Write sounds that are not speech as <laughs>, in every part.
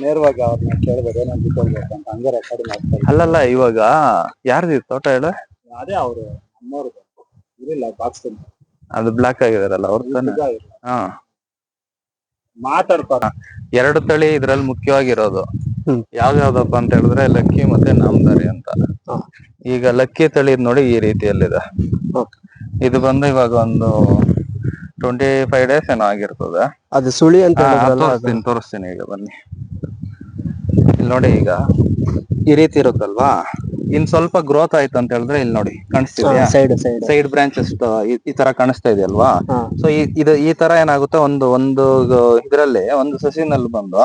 ನೇರವಾಗಿ ಅವ್ರನ್ನ ಕೇಳ್ಬೇಕು ಏನಂತ ಬಿಟ್ಕೊಳ್ಬೇಕು ಅಂತ ಹಂಗೆ ರೆಕಾರ್ಡ್ ಮಾಡ್ತಾರೆ ಅಲ್ಲಲ್ಲ ಇವಾಗ ಯಾರ್ದು ಇದು ತೋಟ ಹೇಳು? ಅದೇ ಅವರು ನಮ್ಮವ್ರದ್ದು ಇರಿಲ್ಲ ಬಾಕ್ಸ್ ಅದು ಬ್ಲಾಕ್ ಆಗಿದಾರಲ್ಲ ಅವ್ರ ತಾನೆ? ಹಾ. ಮಾತಾಡ್ತಾರ. ಎರಡು ತಳಿ ಇದ್ರಲ್ಲಿ ಮುಖ್ಯವಾಗಿರೋದು. ಹ್ಮ್. ಯಾವ್ದು ಯಾವ್ದಪ್ಪ ಅಂತ ಹೇಳಿದ್ರೆ ಲಕ್ಕಿ ಮತ್ತೆ ನಾಮದಾರಿ ಅಂತ. ಹಾ. ಈಗ ಲಕ್ಕಿ ತಳಿ ನೋಡಿ ಈ ರೀತಿಯಲ್ಲಿದೆ. ಇದು ಬಂದು ಇವಾಗ ಒಂದು ಟ್ವೆಂಟಿ ಫೈವ್ ಡೇಸ್ ಏನೋ ಆಗಿರ್ತದೆ. ಅದು ಸುಳಿ ಅಂತ ತೋರಿಸ್ತೀನಿ ಈಗ ಬನ್ನಿ. ಇಲ್ಲಿ ನೋಡಿ ಈಗ ಈ ರೀತಿ ಇರುತ್ತಲ್ವಾ? ಇನ್ ಸ್ವಲ್ಪ ಗ್ರೋತ್ ಆಯ್ತು ಅಂತ ಹೇಳಿದ್ರೆ ಇಲ್ಲಿ ನೋಡಿ ಕಾಣಿಸ್ತಿದ್ಯಾ? ಸೈಡ್ ಸೈಡ್ ಸೈಡ್ ಬ್ರಾಂಚಸ್ ಈ ತರ ಕಾಣಿಸ್ತಾ ಇದೆ ಅಲ್ವಾ ಸೊ ಇದು ಈ ತರ ಏನಾಗುತ್ತೆ ಒಂದು ಒಂದು ಇದರಲ್ಲಿ ಒಂದು ಸಸಿನಲ್ಲಿ ಬಂದು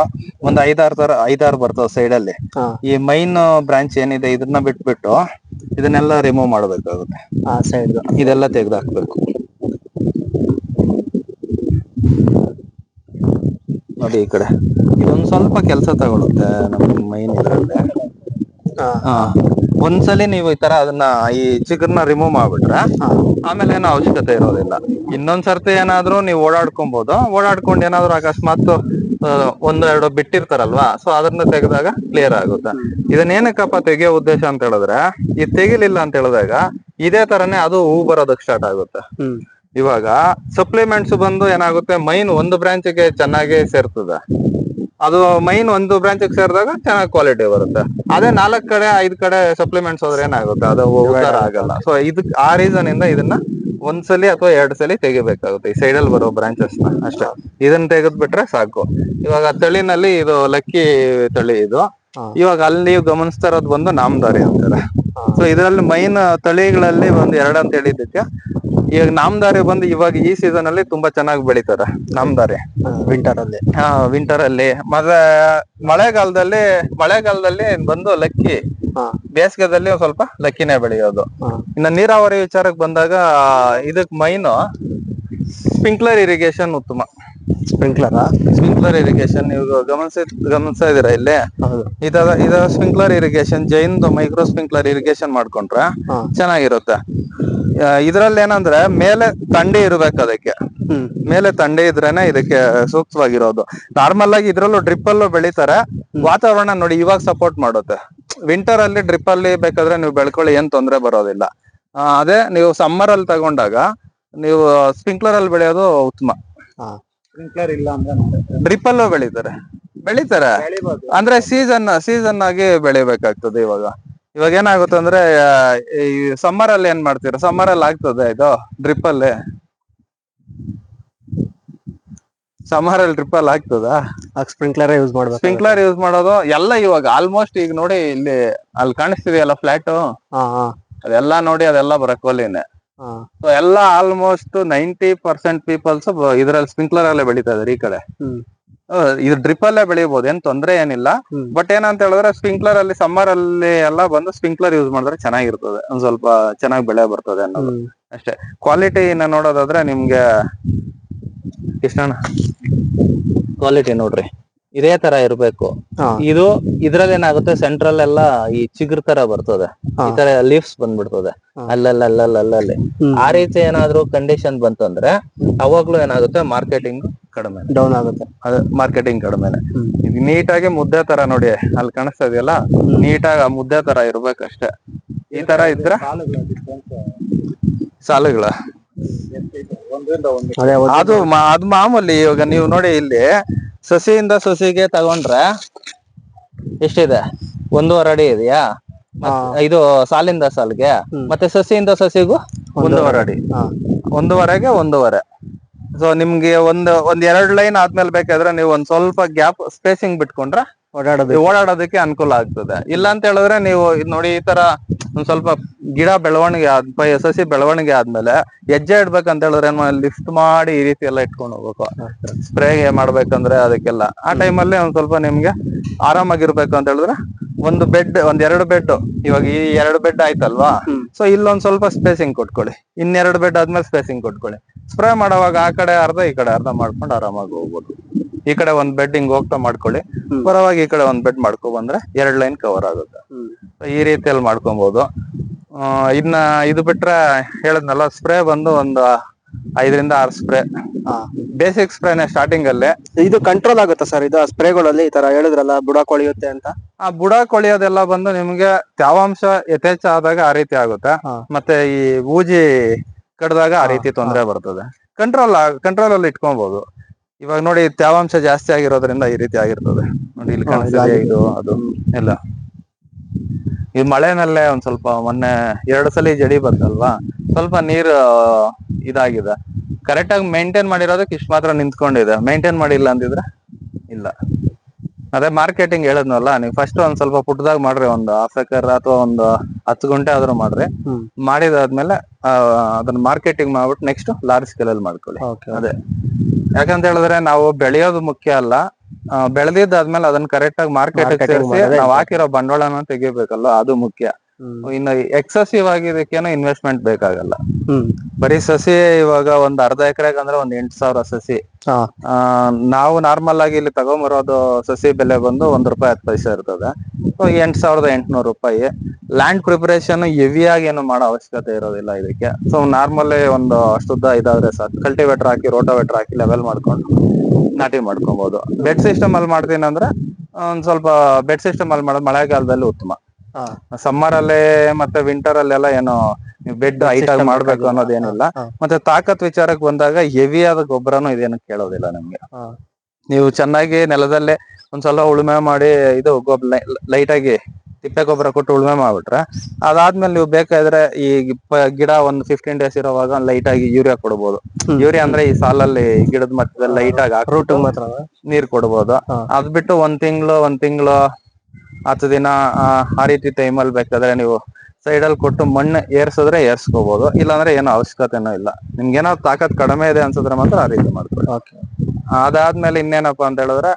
ಒಂದು ಐದಾರು ತರ ಐದಾರು ಬರ್ತವೆ ಸೈಡ್ ಅಲ್ಲಿ. ಈ ಮೈನ್ ಬ್ರಾಂಚ್ ಏನಿದೆ ಇದನ್ನ ಬಿಟ್ಬಿಟ್ಟು ಇದನ್ನೆಲ್ಲ ರಿಮೂವ್ ಮಾಡ್ಬೇಕಾಗುತ್ತೆ. ಆ ಸೈಡ್ ಇದೆಲ್ಲ ತೆಗ್ದು ನೋಡಿ ಈ ಕಡೆ. ಇದೊಂದ್ ಸ್ವಲ್ಪ ಕೆಲಸ ತಗೊಳುತ್ತೆ ನಮ್ಮ ಮೈನ್ ಇದ್ರಲ್ಲಿ. ಹಾ. ಒಂದ್ಸಲಿ ನೀವು ಈ ತರ ಅದನ್ನ ಈ ಚಿಗರ್ನ ರಿಮೂವ್ ಮಾಡ್ಬಿಟ್ರೆ ಆಮೇಲೆ ಏನೋ ಅವಶ್ಯಕತೆ ಇರೋದಿಲ್ಲ. ಇನ್ನೊಂದ್ ಸರ್ತಿ ಏನಾದ್ರೂ ನೀವು ಓಡಾಡ್ಕೊಬಹುದು ಓಡಾಡ್ಕೊಂಡು ಏನಾದ್ರು ಅಕಸ್ಮಾತ್ ಒಂದೆರಡು ಒಂದ್ ಎರಡು ಬಿಟ್ಟಿರ್ತಾರಲ್ವಾ? ಸೊ ಅದನ್ನ ತೆಗೆದಾಗ ಕ್ಲಿಯರ್ ಆಗುತ್ತೆ. ಇದನ್ನ ಏನಕ್ಕಪ್ಪ ತೆಗಿಯೋ ಉದ್ದೇಶ ಅಂತ ಹೇಳಿದ್ರೆ ಇದು ತೆಗಿಲಿಲ್ಲ ಅಂತ ಹೇಳಿದಾಗ ಇದೇ ತರನೇ ಅದು ಹೂ ಬರೋದಕ್ಕೆ ಸ್ಟಾರ್ಟ್ ಆಗುತ್ತೆ. ಇವಾಗ ಸಪ್ಲಿಮೆಂಟ್ಸ್ ಬಂದು ಏನಾಗುತ್ತೆ ಮೈನ್ ಒಂದು ಬ್ರಾಂಚ್ಗೆ ಚೆನ್ನಾಗಿ ಸೇರ್ತದೆ. ಅದು ಮೈನ್ ಒಂದು ಬ್ರಾಂಚ್ಗೆ ಸೇರಿದಾಗ ಚೆನ್ನಾಗಿ ಕ್ವಾಲಿಟಿ ಬರುತ್ತೆ. ಅದೇ ನಾಲ್ಕ್ ಕಡೆ ಐದ್ ಕಡೆ ಸಪ್ಲಿಮೆಂಟ್ಸ್ ಹೋದ್ರೆ ಏನಾಗುತ್ತೆ ಅದು ಉದ್ದಾರ ಆಗಲ್ಲ. ಸೊ ಇದಕ್ ಆ ರೀಸನ್ ಇಂದ ಇದನ್ನ ಒಂದ್ಸಲಿ ಅಥವಾ ಎರಡ್ ಸಲಿ ತೆಗಿಬೇಕಾಗುತ್ತೆ ಈ ಸೈಡ್ ಅಲ್ಲಿ ಬರೋ ಬ್ರಾಂಚಸ್ನ. ಅಷ್ಟೇ. ಇದನ್ನ ತೆಗೆದ್ ಬಿಟ್ರೆ ಸಾಕು. ಇವಾಗ ತಳಿನಲ್ಲಿ ಇದು ಲಕ್ಕಿ ತಳಿ ಇದು. ಇವಾಗ ಅಲ್ಲಿ ನೀವು ಗಮನಿಸ್ತಾ ಇರೋದು ಬಂದು ನಾಮದಾರಿ ಅಂತಾರೆ. ಸೊ ಇದರಲ್ಲಿ ಮೈನ್ ತಳಿಗಳಲ್ಲಿ ಒಂದು ಎರಡು ಅಂತ ಹೇಳಿದ್ದಕ್ಕೆ ಇವಾಗ ನಾಮದಾರಿ ಬಂದು ಇವಾಗ ಈ ಸೀಸನ್ ಅಲ್ಲಿ ತುಂಬಾ ಚೆನ್ನಾಗಿ ಬೆಳಿತಾರೆ ನಾಮದಾರಿ ವಿಂಟರ್ ಅಲ್ಲಿ ಹಾ ವಿಂಟರ್ ಅಲ್ಲಿ ಮತ್ತೆ ಮಳೆಗಾಲದಲ್ಲಿ ಮಳೆಗಾಲದಲ್ಲಿ ಬಂದು ಲಕ್ಕಿ. ಬೇಸಿಗೆದಲ್ಲಿ ಸ್ವಲ್ಪ ಲಕ್ಕಿನೇ ಬೆಳೆಯೋದು. ಇನ್ನ ನೀರಾವರಿ ವಿಚಾರಕ್ಕೆ ಬಂದಾಗ ಇದಕ್ ಮೈನ್ ಸ್ಪ್ರಿಂಕ್ಲರ್ ಇರಿಗೇಷನ್ ಉತ್ತಮ. ಸ್ಪ್ರಿಂಕ್ಲರ್ ಸ್ಪ್ರಿಂಕ್ಲರ್ ಇರಿಗೇಷನ್ ನೀವು ಗಮನಿಸಿ ಗಮನಿಸ್ತಾ ಇದೀರಾ ಇಲ್ಲಿ? ಇದಾದ ಇದ sprinkler irrigation Jain micro sprinkler irrigation ಮಾಡ್ಕೊಂಡ್ರೆ ಚೆನ್ನಾಗಿರುತ್ತೆ. ಇದ್ರಲ್ಲಿ ಏನಂದ್ರೆ ಮೇಲೆ ತಂಡೆ ಇರ್ಬೇಕು ಅದಕ್ಕೆ. ಹ್ಮ್. ಮೇಲೆ ತಂಡೆ ಇದ್ರೇನೆ ಇದಕ್ಕೆ ಸೂಕ್ತವಾಗಿರೋದು. ನಾರ್ಮಲ್ ಆಗಿ ಇದ್ರಲ್ಲೂ ಡ್ರಿಪ್ ಅಲ್ಲೂ ಬೆಳಿತಾರೆ. ವಾತಾವರಣ ನೋಡಿ ಇವಾಗ ಸಪೋರ್ಟ್ ಮಾಡುತ್ತೆ. ವಿಂಟರ್ ಅಲ್ಲಿ ಡ್ರಿಪ್ ಅಲ್ಲಿ ಬೇಕಾದ್ರೆ ನೀವು ಬೆಳ್ಕೊಳ್ಳಿ ಏನ್ ತೊಂದ್ರೆ ಬರೋದಿಲ್ಲ. ಆ, ಅದೇ ನೀವು ಸಮ್ಮರ್ ಅಲ್ಲಿ ತಗೊಂಡಾಗ ನೀವು ಸ್ಪ್ರಿಂಕ್ಲರ್ ಅಲ್ಲಿ ಬೆಳೆಯೋದು ಉತ್ತಮ. ಸ್ಪ್ರಿಂಕ್ಲರ್ ಇಲ್ಲ ಅಂದ್ರೆ ಡ್ರಿಪ್ ಅಲ್ಲೂ ಬೆಳಿತಾರೆ. ಬೆಳಿತಾರೆ? ಅಂದ್ರೆ ಸೀಸನ್ ಸೀಸನ್ ಆಗಿ ಬೆಳಿಬೇಕಾಗ್ತದೆ ಇವಾಗ. ಇವಾಗ ಏನಾಗುತ್ತೆ ಅಂದ್ರೆ ಈ ಸಮ್ಮರ್ ಅಲ್ಲಿ ಏನ್ ಮಾಡ್ತೀರಾ? ಸಮ್ಮರ್ ಅಲ್ಲಿ ಆಗ್ತದೆ ಇದು ಡ್ರಿಪ್ ಅಲ್ಲಿ. ಸಮ್ಮರ್ ಅಲ್ಲಿ ಡ್ರಿಪ್ ಅಲ್ಲಿ ಆಗ್ತದ? ಸ್ಪ್ರಿಂಕ್ಲರ್ ಯೂಸ್ ಮಾಡ್ಬೇಕು ಸ್ಪ್ರಿಂಕ್ಲರ್ ಯೂಸ್ ಮಾಡೋದು ಎಲ್ಲ ಇವಾಗ ಆಲ್ಮೋಸ್ಟ್ ಈಗ ನೋಡಿ ಇಲ್ಲಿ ಅಲ್ಲಿ ಕಾಣಿಸ್ತಿದೆಯಲ್ಲ ಫ್ಲಾಟ್ ಅದೆಲ್ಲ ನೋಡಿ ಅದೆಲ್ಲ ಬರಕೋಲಿನೇ ಸೊ ಎಲ್ಲ ಆಲ್ಮೋಸ್ಟ್ ನೈಂಟಿ ಪರ್ಸೆಂಟ್ ಪೀಪಲ್ಸ್ ಇದ್ರಲ್ಲಿ ಸ್ಪ್ರಿಂಕ್ಲರ್ ಅಲ್ಲೇ ಬೆಳಿತಾ ಇದಾರೆ ಈ ಕಡೆ. ಇದು ಡ್ರಿಪ್ ಅಲ್ಲೇ ಬೆಳಿಬಹುದು ಏನ್ ತೊಂದ್ರೆ ಏನಿಲ್ಲ. ಬಟ್ ಏನಂತ ಹೇಳಿದ್ರೆ ಸ್ಪ್ರಿಂಕ್ಲರ್ ಅಲ್ಲಿ ಸಮ್ಮರ್ ಅಲ್ಲಿ ಎಲ್ಲ ಬಂದು ಸ್ಪ್ರಿಂಕ್ಲರ್ ಯೂಸ್ ಮಾಡಿದ್ರೆ ಚೆನ್ನಾಗಿರ್ತದೆ. ಒಂದ್ ಸ್ವಲ್ಪ ಚೆನ್ನಾಗಿ ಬೆಳೆ ಬರ್ತದೆ ಅನ್ನೋದು. ಅಷ್ಟೇ. ಕ್ವಾಲಿಟಿನ ನೋಡೋದಾದ್ರೆ ನಿಮ್ಗೆ ಕೃಷ್ಣಣ್ಣ? ಕ್ವಾಲಿಟಿ ನೋಡ್ರಿ. ಇದೇ ತರ ಇರ್ಬೇಕು. ಇದು ಇದ್ರಲ್ಲಿ ಏನಾಗುತ್ತೆ ಸೆಂಟ್ರಲ್ ಎಲ್ಲ ಈ ಚಿಗುರ್ ತರ ಬರ್ತದೆ. ಈ ತರ ಲೀಫ್ಸ್ ಬಂದ್ಬಿಡ್ತದೆ. ಹಾ. ಅಲ್ಲಲ್ಲ ಅಲ್ಲಲ್ಲ ಅಲ್ಲಲ್ಲಿ ಆ ರೀತಿ ಏನಾದ್ರು ಕಂಡೀಷನ್ ಬಂತಂದ್ರೆ ಅವಾಗ್ಲೂ ಏನಾಗುತ್ತೆ ಮಾರ್ಕೆಟಿಂಗ್ ಕಡಿಮೆ ಡೌನ್ ಆಗುತ್ತೆ. ಅದು ಮಾರ್ಕೆಟಿಂಗ್ ಕಡಿಮೆನೆ. ಇದು ನೀಟಾಗಿ ಮುದ್ದೆ ತರ ನೋಡಿ ಅಲ್ಲಿ ಕಾಣಿಸ್ತಾ ಇದೆಯಲ್ಲ? ನೀಟಾಗಿ ಆ ಮುದ್ದೆ ತರ ಇರ್ಬೇಕಷ್ಟೇ. ಈ ತರ ಇದ್ರ? ಸಾಲುಗಳ ಅದೇ ಅದು. ಮಾಮೂಲಿ ಇವಾಗ ನೀವು ನೋಡಿ ಇಲ್ಲಿ ಸಸಿಯಿಂದ ಸಸಿಗೆ ತಗೊಂಡ್ರೆ ಎಷ್ಟಿದೆ? ಒಂದೂವರೆ ಅಡಿ ಇದೆಯಾ? ಇದು ಸಾಲಿಂದ ಸಾಲಿಗೆ ಮತ್ತೆ ಸಸಿಯಿಂದ ಸಸಿಗೂ ಒಂದೂವರೆ. ಅಡಿ. ಒಂದೂವರೆಗೆ ಒಂದೂವರೆ. ಸೊ ನಿಮ್ಗೆ ಒಂದು ಒಂದ್ ಎರಡ್ ಲೈನ್ ಆದ್ಮೇಲೆ ಬೇಕಾದ್ರೆ ನೀವು ಒಂದ್ ಸ್ವಲ್ಪ ಗ್ಯಾಪ್ ಸ್ಪೇಸಿಂಗ್ ಬಿಟ್ಕೊಂಡ್ರೆ ಓಡಾಡೋದು ಓಡಾಡೋದಕ್ಕೆ ಅನುಕೂಲ ಆಗ್ತದೆ. ಇಲ್ಲ ಅಂತ ಹೇಳಿದ್ರೆ ನೀವು ಇದ್ ನೋಡಿ ಈ ತರ ಒಂದ್ ಸ್ವಲ್ಪ ಗಿಡ ಬೆಳವಣಿಗೆ ಆದ್ ಸಸಿ ಬೆಳವಣಿಗೆ ಆದ್ಮೇಲೆ ಹೆಜ್ಜೆ ಇಡ್ಬೇಕಂತ ಹೇಳಿದ್ರೆ ಲಿಫ್ಟ್ ಮಾಡಿ ಈ ರೀತಿ ಎಲ್ಲ ಇಟ್ಕೊಂಡು ಹೋಗ್ಬೇಕು. ಸ್ಪ್ರೇ ಮಾಡ್ಬೇಕಂದ್ರೆ ಅದಕ್ಕೆಲ್ಲ. ಆ ಟೈಮಲ್ಲಿ ಒಂದ್ ಸ್ವಲ್ಪ ನಿಮ್ಗೆ ಆರಾಮಾಗಿರ್ಬೇಕು ಅಂತ ಹೇಳಿದ್ರೆ ಒಂದು ಬೆಡ್ ಒಂದ್ ಎರಡು ಬೆಡ್ ಇವಾಗ ಈ ಎರಡು ಬೆಡ್ ಆಯ್ತಲ್ವಾ? ಸೊ ಇಲ್ಲೊಂದ್ ಸ್ವಲ್ಪ ಸ್ಪೇಸಿಂಗ್ ಕೊಟ್ಕೊಳ್ಳಿ. ಇನ್ನೆರಡು ಬೆಡ್ ಆದ್ಮೇಲೆ ಸ್ಪೇಸಿಂಗ್ ಕೊಟ್ಕೊಳ್ಳಿ. ಸ್ಪ್ರೇ ಮಾಡೋವಾಗ ಆ ಕಡೆ ಅರ್ಧ ಈ ಕಡೆ ಅರ್ಧ ಮಾಡ್ಕೊಂಡು ಆರಾಮಾಗಿ ಹೋಗ್ಬೋದು. ಈ ಕಡೆ ಒಂದ್ ಬೆಡ್ ಹಿಂಗ್ ಹೋಗ್ತಾ ಮಾಡ್ಕೊಳ್ಳಿ. ಪರವಾಗಿ ಈ ಕಡೆ ಒಂದ್ ಬೆಡ್ ಮಾಡ್ಕೊ ಬಂದ್ರೆ ಎರಡ್ ಲೈನ್ ಕವರ್ ಆಗುತ್ತೆ. ಈ ರೀತಿಯಲ್ಲಿ ಮಾಡ್ಕೊಬಹುದು ಇನ್ನ ಇದು ಬಿಟ್ರೆ ಹೇಳದ್ನಲ್ಲ ಸ್ಪ್ರೇ ಬಂದು ಒಂದು ಐದರಿಂದ ಆರು ಸ್ಪ್ರೇ ಬೇಸಿಕ್ ಸ್ಪ್ರೇನೆ ಸ್ಟಾರ್ಟಿಂಗ್ ಅಲ್ಲಿ. ಇದು ಕಂಟ್ರೋಲ್ ಆಗುತ್ತೆ ಸರ್ ಇದು ಸ್ಪ್ರೇಗಳಲ್ಲಿ ಈ ತರ ಹೇಳಿದ್ರಲ್ಲ ಬುಡ ಕೊಳಿಯುತ್ತೆ ಅಂತ? ಆ ಬುಡ ಕೊಳಿಯೋದೆಲ್ಲ ಬಂದು ನಿಮ್ಗೆ ತ್ಯಾವಾಂಶ ಯಥೇಚ್ಛ ಆದಾಗ ಆ ರೀತಿ ಆಗುತ್ತೆ. ಮತ್ತೆ ಈ ಬೂಜಿ ಕಡ್ದಾಗ ಆ ರೀತಿ ತೊಂದರೆ ಬರ್ತದೆ. ಕಂಟ್ರೋಲ್ ಕಂಟ್ರೋಲ್ ಅಲ್ಲಿ ಇಟ್ಕೊಬಹುದು ಇವಾಗ ನೋಡಿ ತೇವಾಂಶ ಜಾಸ್ತಿ ಆಗಿರೋದ್ರಿಂದ ಈ ರೀತಿ ಆಗಿರ್ತದೆ. ನೋಡಿ ಇಲ್ಲಿ ಕಾಣಿಸ್ತಿದೆ ಇದು ಅದು ಎಲ್ಲ. ಈ ಮಳೆನಲ್ಲೇ ಒಂದ್ ಸ್ವಲ್ಪ ಮೊನ್ನೆ ಎರಡು ಸಲ ಜಡಿ ಬಂತಲ್ವಾ? ಸ್ವಲ್ಪ ನೀರು ಇದಾಗಿದೆ. ಕರೆಕ್ಟ್ ಆಗಿ ಮೇಂಟೈನ್ ಮಾಡಿರೋದಕ್ಕೆ ಇಷ್ಟು ಮಾತ್ರ ನಿಂತ್ಕೊಂಡಿದೆ. ಮೇಂಟೈನ್ ಮಾಡಿಲ್ಲ ಅಂದಿದ್ರೆ ಇಲ್ಲ. ಅದೇ ಮಾರ್ಕೆಟಿಂಗ್ ಹೇಳದ್ನಲ್ಲ ನೀವು ಫಸ್ಟ್ ಒಂದ್ ಸ್ವಲ್ಪ ಪುಟ್ಟದಾಗ ಮಾಡ್ರಿ ಒಂದು ಹಾಫ್ ಎಕರ್ ಅಥವಾ ಒಂದು ಹತ್ತು ಗಂಟೆ ಆದ್ರೂ ಮಾಡ್ರಿ. ಮಾಡಿದಾದ್ಮೇಲೆ ಆ, ಅದನ್ನ ಮಾರ್ಕೆಟಿಂಗ್ ಮಾಡ್ಬಿಟ್ಟು ನೆಕ್ಸ್ಟ್ ಲಾರ್ಜ್ ಸ್ಕೇಲ್ ಅಲ್ಲಿ ಮಾಡ್ಕೊಳ್ಳಿ. ಓಕೆ ಅದೇ. ಯಾಕಂತ ಹೇಳಿದ್ರೆ ನಾವು ಬೆಳೆಯೋದು ಮುಖ್ಯ ಅಲ್ಲ ಆ, ಬೆಳೆದಿದ್ದಾದ್ಮೇಲೆ ಅದನ್ನ ಕರೆಕ್ಟ್ ಆಗಿ ಮಾರ್ಕೆಟ್ Marketing ಸೇರಿಸಿ ಮಾಡೋದೇ ನಾವು ಹಾಕಿರೋ ಬಂಡವಾಳನ ತೆಗಿಬೇಕಲ್ಲ ಅದು ಮುಖ್ಯ. ಇನ್ನು ಎಕ್ಸಸಿವ್ ಆಗಿದ್ದಕ್ಕೇನು ಇನ್ವೆಸ್ಟ್ಮೆಂಟ್ ಬೇಕಾಗಲ್ಲ. ಬರೀ ಸಸಿ ಇವಾಗ ಒಂದ್ ಅರ್ಧ ಎಕರೆಗೆ ಅಂದ್ರೆ ಒಂದ್ ಎಂಟು ಸಾವಿರ ಸಸಿ. ನಾವು ನಾರ್ಮಲ್ ಆಗಿ ಇಲ್ಲಿ ತಗೊಂಬರೋದು ಸಸಿ ಬೆಲೆ ಬಂದು ಒಂದ್ ರೂಪಾಯಿ ಹತ್ತು ಪೈಸೆ ಇರ್ತದೆ. ಸೊ ಎಂಟ್ ಸಾವಿರದ ಎಂಟ್ನೂರು ರೂಪಾಯಿ. ಲ್ಯಾಂಡ್ ಪ್ರಿಪರೇಷನ್ ಹೆವಿಯಾಗಿ ಏನು ಮಾಡೋ ಅವಶ್ಯಕತೆ ಇರೋದಿಲ್ಲ ಇದಕ್ಕೆ. ಸೊ ನಾರ್ಮಲ್ ಒಂದು ಅಷ್ಟುದ್ದ ಇದಾದ್ರೆ ಸಾಕು. ಕಲ್ಟಿವೇಟರ್ ಹಾಕಿ ರೋಟೋವೇಟರ್ ಹಾಕಿ ಲೆವೆಲ್ ಮಾಡ್ಕೊಂಡು ನಾಟಿ ಮಾಡ್ಕೊಬಹುದು ಬೆಡ್ ಸಿಸ್ಟಮ್ ಅಲ್ಲಿ ಮಾಡ್ತೀನಿ ಅಂದ್ರೆ ಒಂದ್ ಸ್ವಲ್ಪ ಬೆಡ್ ಸಿಸ್ಟಮ್ ಅಲ್ಲಿ ಮಾಡೋದು ಮಳೆಗಾಲದಲ್ಲಿ ಉತ್ತಮ. ಸಮ್ಮರ್ ಅಲ್ಲೇ ಮತ್ತೆ ವಿಂಟರ್ ಅಲ್ಲೆಲ್ಲ ಏನು ಬೆಡ್ ಹೈಟ್ ಆಗಿ ಮಾಡ್ಬೇಕು. ಅನ್ನೋದೇನಿಲ್ಲ ಮತ್ತೆ ತಾಕತ್ ವಿಚಾರಕ್ಕೆ ಬಂದಾಗ ಹೆವಿ ಆದ ಗೊಬ್ಬರನು ಇದೇನು ಕೇಳೋದಿಲ್ಲ ನಮ್ಗೆ. ನೀವು ಚೆನ್ನಾಗಿ ನೆಲದಲ್ಲೇ ಒಂದ್ಸಲ ಉಳುಮೆ ಮಾಡಿ ಇದು ಗೊಬ್ಬರ ಲೈಟ್ ಆಗಿ ತಿಪ್ಪೆ ಗೊಬ್ಬರ ಕೊಟ್ಟು ಉಳುಮೆ ಮಾಡ್ಬಿಟ್ರೆ ಅದಾದ್ಮೇಲೆ ನೀವು ಬೇಕಾದ್ರೆ ಈ ಗಿಡ ಒಂದ್ ಫಿಫ್ಟೀನ್ ಡೇಸ್ ಇರೋವಾಗ ಲೈಟ್ ಆಗಿ ಯೂರಿಯಾ ಕೊಡ್ಬೋದು. ಯೂರಿಯಾ ಅಂದ್ರೆ ಈ ಸಾಲಲ್ಲಿ ಗಿಡದ ಮಧ್ಯದಲ್ಲಿ ಲೈಟ್ ಆಗಿ ಹಾಕ್ಬಿಟ್ಟು ಮಾತ್ರ ನೀರ್ ಕೊಡ್ಬೋದು. ಅದ್ ಬಿಟ್ಟು ಒಂದ್ ತಿಂಗಳು ಒಂದ್ ತಿಂಗಳು ಹತ್ತು ದಿನ ಆ, ರೀತಿ ಟೈಮಲ್ಲಿ ಬೇಕಾದ್ರೆ ನೀವು ಸೈಡಲ್ಲಿ ಅಲ್ಲಿ ಕೊಟ್ಟು ಮಣ್ಣು ಏರ್ಸಿದ್ರೆ ಏರ್ಸ್ಕೋಬಹುದು ಇಲ್ಲಾಂದ್ರೆ ಏನೋ ಅವಶ್ಯಕತೆನೂ ಇಲ್ಲ. ನಿಮ್ಗೆ ಏನೋ ತಾಕತ್ ಕಡಿಮೆ ಇದೆ ಅನ್ಸಿದ್ರೆ ಮಾತ್ರ ಆ ರೀತಿ ಮಾಡ್ಕೊಳ್ಳಿ. ಅದಾದ್ಮೇಲೆ ಇನ್ನೇನಪ್ಪಾ ಅಂತ ಹೇಳಿದ್ರೆ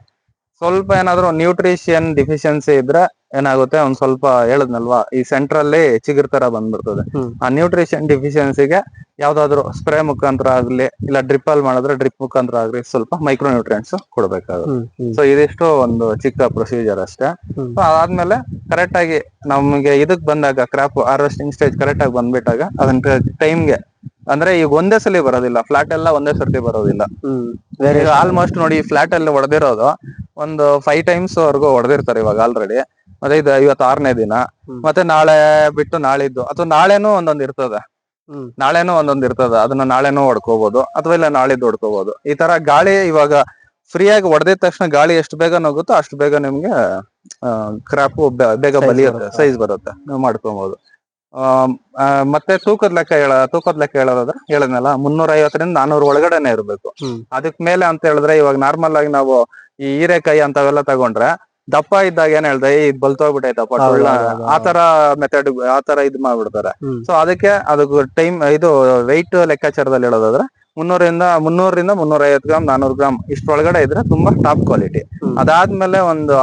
ಸ್ವಲ್ಪ ಏನಾದ್ರು ನ್ಯೂಟ್ರಿಷಿಯನ್ ಡಿಫಿಷಿಯನ್ಸಿ ಇದ್ರೆ ಏನಾಗುತ್ತೆ? ಒಂದ್ ಸ್ವಲ್ಪ ಹೇಳದ್ನಲ್ವಾ? ಈ ಸೆಂಟ್ರಲ್ಲಿ ಚಿಗುರ್ ತರ ಬಂದ್ಬಿಡ್ತದೆ. ಆ ನ್ಯೂಟ್ರಿಷನ್ ಡಿಫಿಷಿಯನ್ಸಿಗೆ ಯಾವ್ದಾದ್ರು ಸ್ಪ್ರೇ ಮುಖಾಂತರ ಆಗ್ಲಿ ಇಲ್ಲ ಡ್ರಿಪ್ ಅಲ್ಲಿ ಮಾಡಿದ್ರೆ ಡ್ರಿಪ್ ಮುಖಾಂತರ ಆಗ್ಲಿ ಸ್ವಲ್ಪ ಮೈಕ್ರೋ ನ್ಯೂಟ್ರಿಯೆಂಟ್ಸ್ ಕೊಡ್ಬೇಕಾಗುತ್ತೆ. ಹ್ಮ್ ಹ್ಮ್. ಸೊ ಇದಿಷ್ಟು ಒಂದು ಚಿಕ್ಕ ಪ್ರೊಸೀಜರ್ ಅಷ್ಟೇ. ಸೊ ಅದಾದ್ಮೇಲೆ ಕರೆಕ್ಟ್ ಆಗಿ ನಮ್ಗೆ ಇದಕ್ ಬಂದಾಗ ಕ್ರಾಪ್ ಹಾರ್ವೆಸ್ಟಿಂಗ್ ಸ್ಟೇಜ್ ಕರೆಕ್ಟ್ ಆಗಿ ಬಂದ್ಬಿಟ್ಟಾಗ ಅದನ್ ಟೈಮ್ಗೆ ಅಂದ್ರೆ ಈಗ ಒಂದೇ ಸಲ ಬರೋದಿಲ್ಲ. ಫ್ಲಾಟ್ ಎಲ್ಲ ಒಂದೇ ಸರ್ತಿ ಬರೋದಿಲ್ಲ. ಆಲ್ಮೋಸ್ಟ್ ನೋಡಿ ಫ್ಲಾಟ್ ಅಲ್ಲಿ ಹೊಡೆದಿರೋದು ಒಂದು ಫೈವ್ ಟೈಮ್ಸ್ ವರ್ಗು ಹೊಡೆದಿರ್ತಾರೆ ಇವಾಗ ಆಲ್ರೆಡಿ ಮತ್ತೆ ಇದು ಇವತ್ತು ಆರನೇ ದಿನ. ಮತ್ತೆ ನಾಳೆ ಬಿಟ್ಟು ನಾಳಿದ್ದು. ಅಥವಾ ನಾಳೆನೂ ಒಂದೊಂದ್ ಇರ್ತದೆ. ನಾಳೆನೂ ಒಂದೊಂದ್ ಇರ್ತದೆ. ಅದನ್ನ ನಾಳೆನೂ ಹೊಡ್ಕೋಬಹುದು ಅಥವಾ ಇಲ್ಲ ನಾಳಿದ್ದು ಹೊಡ್ಕೋಬಹುದು ಈ ತರ ಗಾಳಿ ಇವಾಗ ಫ್ರೀಯಾಗಿ ಆಗಿ ಹೊಡೆದಿದ ತಕ್ಷಣ ಗಾಳಿ ಎಷ್ಟು ಬೇಗ ನುಗ್ಗುತ್ತೋ ಅಷ್ಟು ಬೇಗ ನಿಮ್ಗೆ ಕ್ರಾಪ್ ಬೇಗ ಬಲಿಯುತ್ತೆ ಸೈಜ್ ಬರುತ್ತೆ. ನೀವು ಮಾಡ್ಕೊಬಹುದು ಆ, ಮತ್ತೆ ತೂಕದ ಲೆಕ್ಕ ಹೇಳ ತೂಕದ ಲೆಕ್ಕ ಹೇಳೋದಾದ್ರೆ ಹೇಳದ್ನಲ್ಲ ಮುನ್ನೂರ ಐವತ್ತರಿಂದ ನಾನೂರ ಒಳಗಡೆನೆ ಇರಬೇಕು. ಅದಕ್ ಮೇಲೆ ಅಂತ ಹೇಳಿದ್ರೆ ಇವಾಗ ನಾರ್ಮಲ್ ಆಗಿ ನಾವು ಈ ಹೀರೆಕಾಯಿ ಅಂತವೆಲ್ಲ ತಗೊಂಡ್ರೆ ದಪ್ಪ ಇದ್ದಾಗ ಏನ್ ಹೇಳ್ದೆ ಇದ್ ಬಲ್ತೋಗ್ಬಿಟ್ಟೈತಪ್ಪ ದಪ್ಪ ಟೊಳ್ಳ ಹೌದು, ಹೌದು. ಆ ತರ ಮೆಥಡ್ ಆ ತರ ಇದ್ ಮಾಡ್ಬಿಡ್ತಾರೆ ಸೊ ಅದಕ್ಕೆ ಅದಕ್ಕೆ ಟೈಮ್ ಇದು ವೆಯ್ಟ್ ಲೆಕ್ಕಾಚಾರದಲ್ಲಿ ಹೇಳೋದಾದ್ರೆ ಮುನ್ನೂರಿಂದ ಮುನ್ನೂರಿಂದ ಮುನ್ನೂರ ಐವತ್ ಗ್ರಾಮ್ ನಾನೂರ್ ಗ್ರಾಮ್ ಇಷ್ಟೊಳಗಡೆ ಇದ್ರೆ ತುಂಬಾ ಟಾಪ್ ಕ್ವಾಲಿಟಿ. ಅದಾದ್ಮೇಲೆ ಒಂದು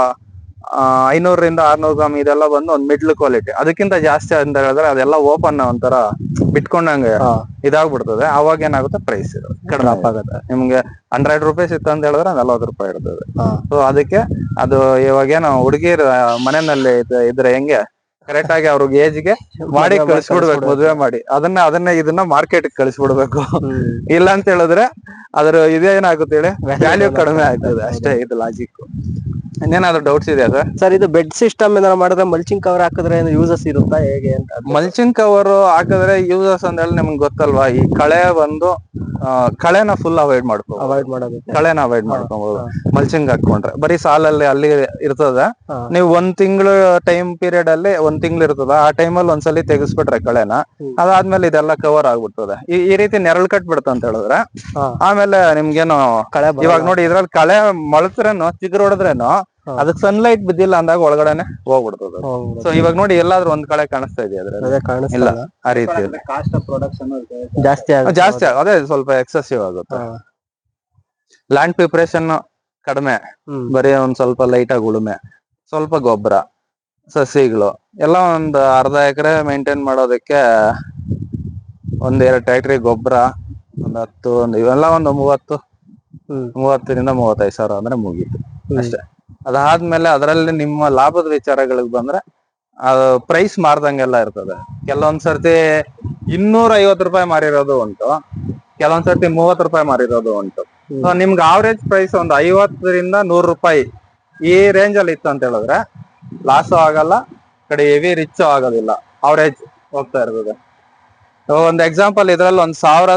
ಐನೂರರಿಂದ ಆರ್ನೂರು ಗ್ರಾಮ್ ಇದೆಲ್ಲ ಬಂದು ಒಂದು ಮಿಡ್ಲ್ ಕ್ವಾಲಿಟಿ ಅದಕ್ಕಿಂತ ಜಾಸ್ತಿ ಅಂತ ಹೇಳಿದ್ರೆ ಅದೆಲ್ಲ ಓಪನ್ ಒಂಥರ ಬಿಟ್ಕೊಂಡಂಗೆ ಇದಾಗ್ಬಿಡ್ತದೆ. ಅವಾಗ ಏನಾಗುತ್ತೆ ಪ್ರೈಸ್ ಕಡಿಮೆ ಆಗುತ್ತೆ. ನಿಮ್ಗೆ ಹಂಡ್ರೆಡ್ ರುಪೀಸ್ ಇತ್ತು ಅಂತ ಹೇಳಿದ್ರೆ ನಲ್ವತ್ತು ರೂಪಾಯಿ ಇರ್ತದೆ. ಸೊ ಅದಕ್ಕೆ ಅದು ಇವಾಗೇನು ಹುಡುಗಿರ ಮನೆಯಲ್ಲಿ ಇದ್- ಇದ್ರೆ ಹೆಂಗೆ? ಕರೆಕ್ಟ್ ಆಗಿ ಅವ್ರಿಗೆ ಏಜ್ಗೆ ಮಾಡಿ ಕಳಿಸ್ಬಿಡ್ಬೇಕು ಮದುವೆ ಮಾಡಿ. ಅದನ್ನ ಅದನ್ನ ಇದನ್ನ ಮಾರ್ಕೆಟ್ ಕಳಿಸ್ಬಿಡ್ಬೇಕು. ಇಲ್ಲ ಅಂತ ಹೇಳಿದ್ರೆ ಅದ್ರ ಇದೇನಾಗುತ್ತೆ ಹೇಳಿ? ವ್ಯಾಲ್ಯೂ ಕಡಿಮೆ ಕಡಿಮೆ ಆಗ್ತದೆ. ಅಷ್ಟೇ ಇದು ಲಾಜಿಕ್ ಇನ್ನೇನಾದ್ರು ಡೌಟ್ಸ್ ಇದೆ ಸರ್ ಸರ್ ಇದು ಬೆಡ್ ಸಿಸ್ಟಮ್ ಏನಾದ್ರು ಮಾಡಿದ್ರೆ ಮಲ್ಚಿಂಗ್ ಕವರ್ ಹಾಕಿದ್ರೆ ಏನು ಯೂಸಸ್ ಇರುತ್ತಾ ಹೇಗೆ ಅಂತ ಮಲ್ಚಿಂಗ್ ಕವರ್ ಹಾಕಿದ್ರೆ ಯೂಸಸ್ ಅಂತ ಹೇಳಿ ನಿಮ್ಗೆ ಗೊತ್ತಲ್ವಾ ಈ ಕಳೆ ಬಂದು ಆ, ಕಳೆನ ಫುಲ್ ಅವಾಯ್ಡ್ ಮಾಡ್ಕೋ ಅವಾಯ್ಡ್ ಮಾಡೋದಕ್ಕೆ. ಕಳೆನ ಅವಾಯ್ಡ್ ಮಾಡ್ಕೊಬಹುದು ಮಲ್ಚಿಂಗ್ ಹಾಕೊಂಡ್ರೆ ಬರೀ ಸಾಲಲ್ಲಿ ಅಲ್ಲಿ ಇರ್ತದ. ಹಾ. ನೀವು ಒಂದ್ ತಿಂಗಳು ಟೈಮ್ ಪೀರಿಯಡ್ ಅಲ್ಲಿ ಒಂದ್ ತಿಂಗಳು ಇರ್ತದ. ಆ ಟೈಮಲ್ಲಿ ಒಂದ್ಸಲಿ ತೆಗಿಸ್ಬಿಟ್ರೆ ಕಳೆನ ಹ್ಮ್. ಅದಾದ್ಮೇಲೆ ಇದೆಲ್ಲ ಕವರ್ ಆಗ್ಬಿಡ್ತದೆ. ಈ ಈ ರೀತಿ ನೆರಳು ಕಟ್ಬಿಡ್ತ ಅಂತ ಹೇಳಿದ್ರೆ ಹಾ. ಆಮೇಲೆ ನಿಮ್ಗೇನು ಕಳೆ ಇವಾಗ ನೋಡಿ ಇದ್ರಲ್ಲಿ ಕಳೆ ಮಳತ್ರೇನು ಚಿಗುರು ಹೊಡೆದ್ರೇನು. ಅದಕ್ಕೆ ಸನ್ಲೈಟ್ ಬಿದ್ದಿಲ್ಲ ಅಂದಾಗ ಒಳಗಡೆನೆ ಹೋಗ್ಬಿಡ್ತದೆ ಸೊ ಇವಾಗ ನೋಡಿ ಎಲ್ಲಾದ್ರೂ ಒಂದ್ ಕಳೆ ಕಾಣಿಸ್ತಾ ಇದೆ ಇಲ್ಲ ಆ ರೀತಿ ಕಾಸ್ಟ್ ಪ್ರೊಡಕ್ಷನ್ ಜಾಸ್ತಿ ಜಾಸ್ತಿ ಅದೇ ಸ್ವಲ್ಪ ಎಕ್ಸೆಸಿವ್ ಆಗುತ್ತೆ. ಲ್ಯಾಂಡ್ ಪ್ರಿಪರೇಷನ್ ಕಡಿಮೆ. ಬರೀ ಒಂದ್ ಸ್ವಲ್ಪ ಲೈಟ್ ಆಗಿ ಉಳುಮೆ. ಸ್ವಲ್ಪ ಗೊಬ್ಬರ ಸಸಿಗಳು ಎಲ್ಲ ಒಂದ್ ಅರ್ಧ ಎಕರೆ ಮೇಂಟೈನ್ ಮಾಡೋದಕ್ಕೆ ಒಂದ್ ಎರಡು ಟ್ಯಾಕ್ಟ್ರಿ ಗೊಬ್ಬರ ಒಂದ್ ಹತ್ತು ಒಂದ್ ಇವೆಲ್ಲ ಒಂದು ಮೂವತ್ತು ಮೂವತ್ತರಿಂದ ಮೂವತ್ತೈದು ಸಾವಿರ ಅಂದ್ರೆ ಮುಗೀತು. ಅಷ್ಟೇ. ಅದಾದ್ಮೇಲೆ ಅದರಲ್ಲಿ ನಿಮ್ಮ ಲಾಭದ ವಿಚಾರಗಳಿಗೆ ಬಂದ್ರೆ ಅದು ಪ್ರೈಸ್ ಮಾರ್ದಂಗೆಲ್ಲ ಇರ್ತದೆ. ಕೆಲವೊಂದ್ ಸರ್ತಿ ಇನ್ನೂರ ಐವತ್ತು ರೂಪಾಯಿ ಮಾರಿರೋದು ಉಂಟು. ಕೆಲವೊಂದ್ಸರ್ತಿ ಮೂವತ್ತು ರೂಪಾಯಿ ಮಾರಿರೋದು ಉಂಟು. ಸೊ ನಿಮ್ಗೆ ಆವರೇಜ್ ಪ್ರೈಸ್ ಒಂದು ಐವತ್ತರಿಂದ ನೂರು ರೂಪಾಯಿ ಈ ರೇಂಜ್ ಅಲ್ಲಿ ಇತ್ತು ಅಂತ ಹೇಳಿದ್ರೆ ಲಾಸು ಆಗಲ್ಲ ಕಡೆ ಹೆವಿ ರಿಚ್ ಆಗೋದಿಲ್ಲ. ಅವರೇಜ್ ಹೋಗ್ತಾ ಇರ್ತದೆ. ಒಂದ್ ಎಕ್ಸಾಂಪಲ್ ಇದ್ರಲ್ಲಿ ಒಂದ್ ಸಾವಿರ